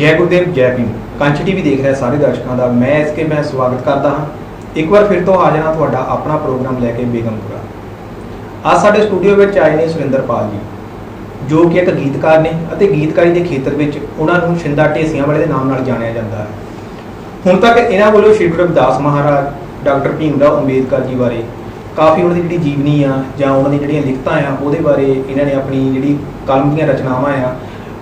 ਜੈ ਗੁਰਦੇਵ ਜੈ ਭੀਮ ਕੰਚ ਟੀਵੀ ਦੇਖ ਰਿਹਾ ਸਾਰੇ ਦਰਸ਼ਕਾਂ ਦਾ। ਮੈਂ ਇਸ ਕੇ ਮੈਂ ਸਵਾਗਤ ਕਰਦਾ ਹਾਂ। ਇੱਕ ਵਾਰ ਫਿਰ ਤੋਂ ਹਾਜ਼ਰ ਹਾਂ ਤੁਹਾਡਾ ਆਪਣਾ ਪ੍ਰੋਗਰਾਮ ਲੈ ਕੇ ਬੇਗਮਪੁਰਾ। ਅੱਜ ਸਾਡੇ ਸਟੂਡੀਓ ਵਿੱਚ ਆਏ ਨੇ ਸੁਰਿੰਦਰਪਾਲ ਜੀ, ਜੋ ਕਿ ਇੱਕ ਗੀਤਕਾਰ ਨੇ ਅਤੇ ਗੀਤਕਾਰੀ ਦੇ ਖੇਤਰ ਵਿੱਚ ਉਹਨਾਂ ਨੂੰ ਸ਼ਿੰਦਾ ਢੇਸੀਆਂ ਵਾਲੇ ਦੇ ਨਾਮ ਨਾਲ ਜਾਣਿਆ ਜਾਂਦਾ ਹੈ। ਹੁਣ ਤੱਕ ਇਹਨਾਂ ਵੱਲੋਂ ਸ਼੍ਰੀ ਗੁਰੂ ਰਵਿਦਾਸ ਮਹਾਰਾਜ, ਡਾਕਟਰ ਭੀਮ ਰਾਓ ਅੰਬੇਦਕਰ ਜੀ ਬਾਰੇ, ਕਾਫੀ ਉਹਨਾਂ ਦੀ ਜਿਹੜੀ ਜੀਵਨੀ ਆ ਜਾਂ ਉਹਨਾਂ ਦੀ ਜਿਹੜੀਆਂ ਲਿਖਤਾਂ ਆ, ਉਹਦੇ ਬਾਰੇ ਇਹਨਾਂ ਨੇ ਆਪਣੀ ਜਿਹੜੀ ਕਲਮ ਦੀਆਂ ਰਚਨਾਵਾਂ ਆ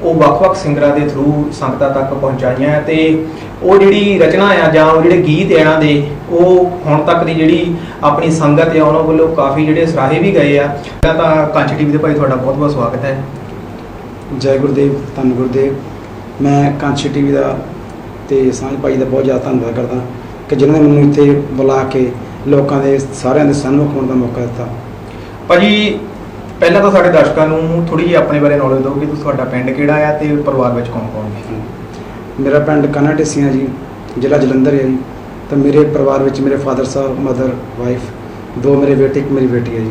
ਉਹ ਵੱਖ-ਵੱਖ ਸਿੰਗਰਾਂ ਦੇ ਥਰੂ ਸੰਗਤਾਂ ਤੱਕ ਪਹੁੰਚਾਈਆਂ ਤੇ ਉਹ ਜਿਹੜੀ ਰਚਨਾ ਆ ਜਾਂ ਉਹ ਜਿਹੜੇ ਗੀਤ ਇਹਨਾਂ ਦੇ ਉਹ ਹੁਣ ਤੱਕ ਦੀ ਜਿਹੜੀ ਆਪਣੀ ਸੰਗਤ ਆ ਉਹਨਾਂ ਵੱਲੋਂ ਕਾਫੀ ਜਿਹੜੇ ਸਰਾਹੇ ਵੀ ਗਏ ਆ। ਤਾਂ ਕੰਚ ਟੀਵੀ ਦੇ ਭਾਈ ਤੁਹਾਡਾ ਬਹੁਤ-ਬਹੁਤ ਸਵਾਗਤ ਹੈ। ਜੈ ਗੁਰਦੇਵ ਧੰਨ ਗੁਰਦੇਵ। ਮੈਂ ਕਾਂਸ਼ੀ ਟੀਵੀ ਦਾ ਤੇ ਸਾਂਝ ਭਾਈ ਦਾ ਬਹੁਤ ਜ਼ਿਆਦਾ ਧੰਨਵਾਦ ਕਰਦਾ ਕਿ ਜਿਨ੍ਹਾਂ ਨੇ ਮੈਨੂੰ ਇੱਥੇ ਬੁਲਾ ਕੇ ਲੋਕਾਂ ਦੇ ਸਾਰਿਆਂ ਦੇ ਸਾਹਮਣੇ ਹੋਣ ਦਾ ਮੌਕਾ ਦਿੱਤਾ। ਭਾਜੀ ਪਹਿਲਾਂ ਤਾਂ ਸਾਡੇ ਦਰਸ਼ਕਾਂ ਨੂੰ ਥੋੜੀ ਜਿਹੀ ਆਪਣੇ ਬਾਰੇ ਨੌਲੇਜ ਦਿਓ ਕਿ ਤੁਸੀਂ ਤੁਹਾਡਾ ਪਿੰਡ ਕਿਹੜਾ ਆ ਤੇ ਪਰਿਵਾਰ ਵਿੱਚ ਕੌਣ ਕੌਣ ਨੇ? ਮੇਰਾ ਪਿੰਡ ਕਾਨਾ ਢੇਸੀਆਂ ਜੀ ਜ਼ਿਲ੍ਹਾ ਜਲੰਧਰ ਹੈ ਜੀ। ਤੇ ਮੇਰੇ ਪਰਿਵਾਰ ਵਿੱਚ ਮੇਰੇ ਫਾਦਰ ਸਾਹਿਬ ਮਦਰ ਵਾਈਫ ਦੋ ਮੇਰੇ ਬੇਟੇ ਇੱਕ ਮੇਰੀ ਬੇਟੀ ਹੈ ਜੀ।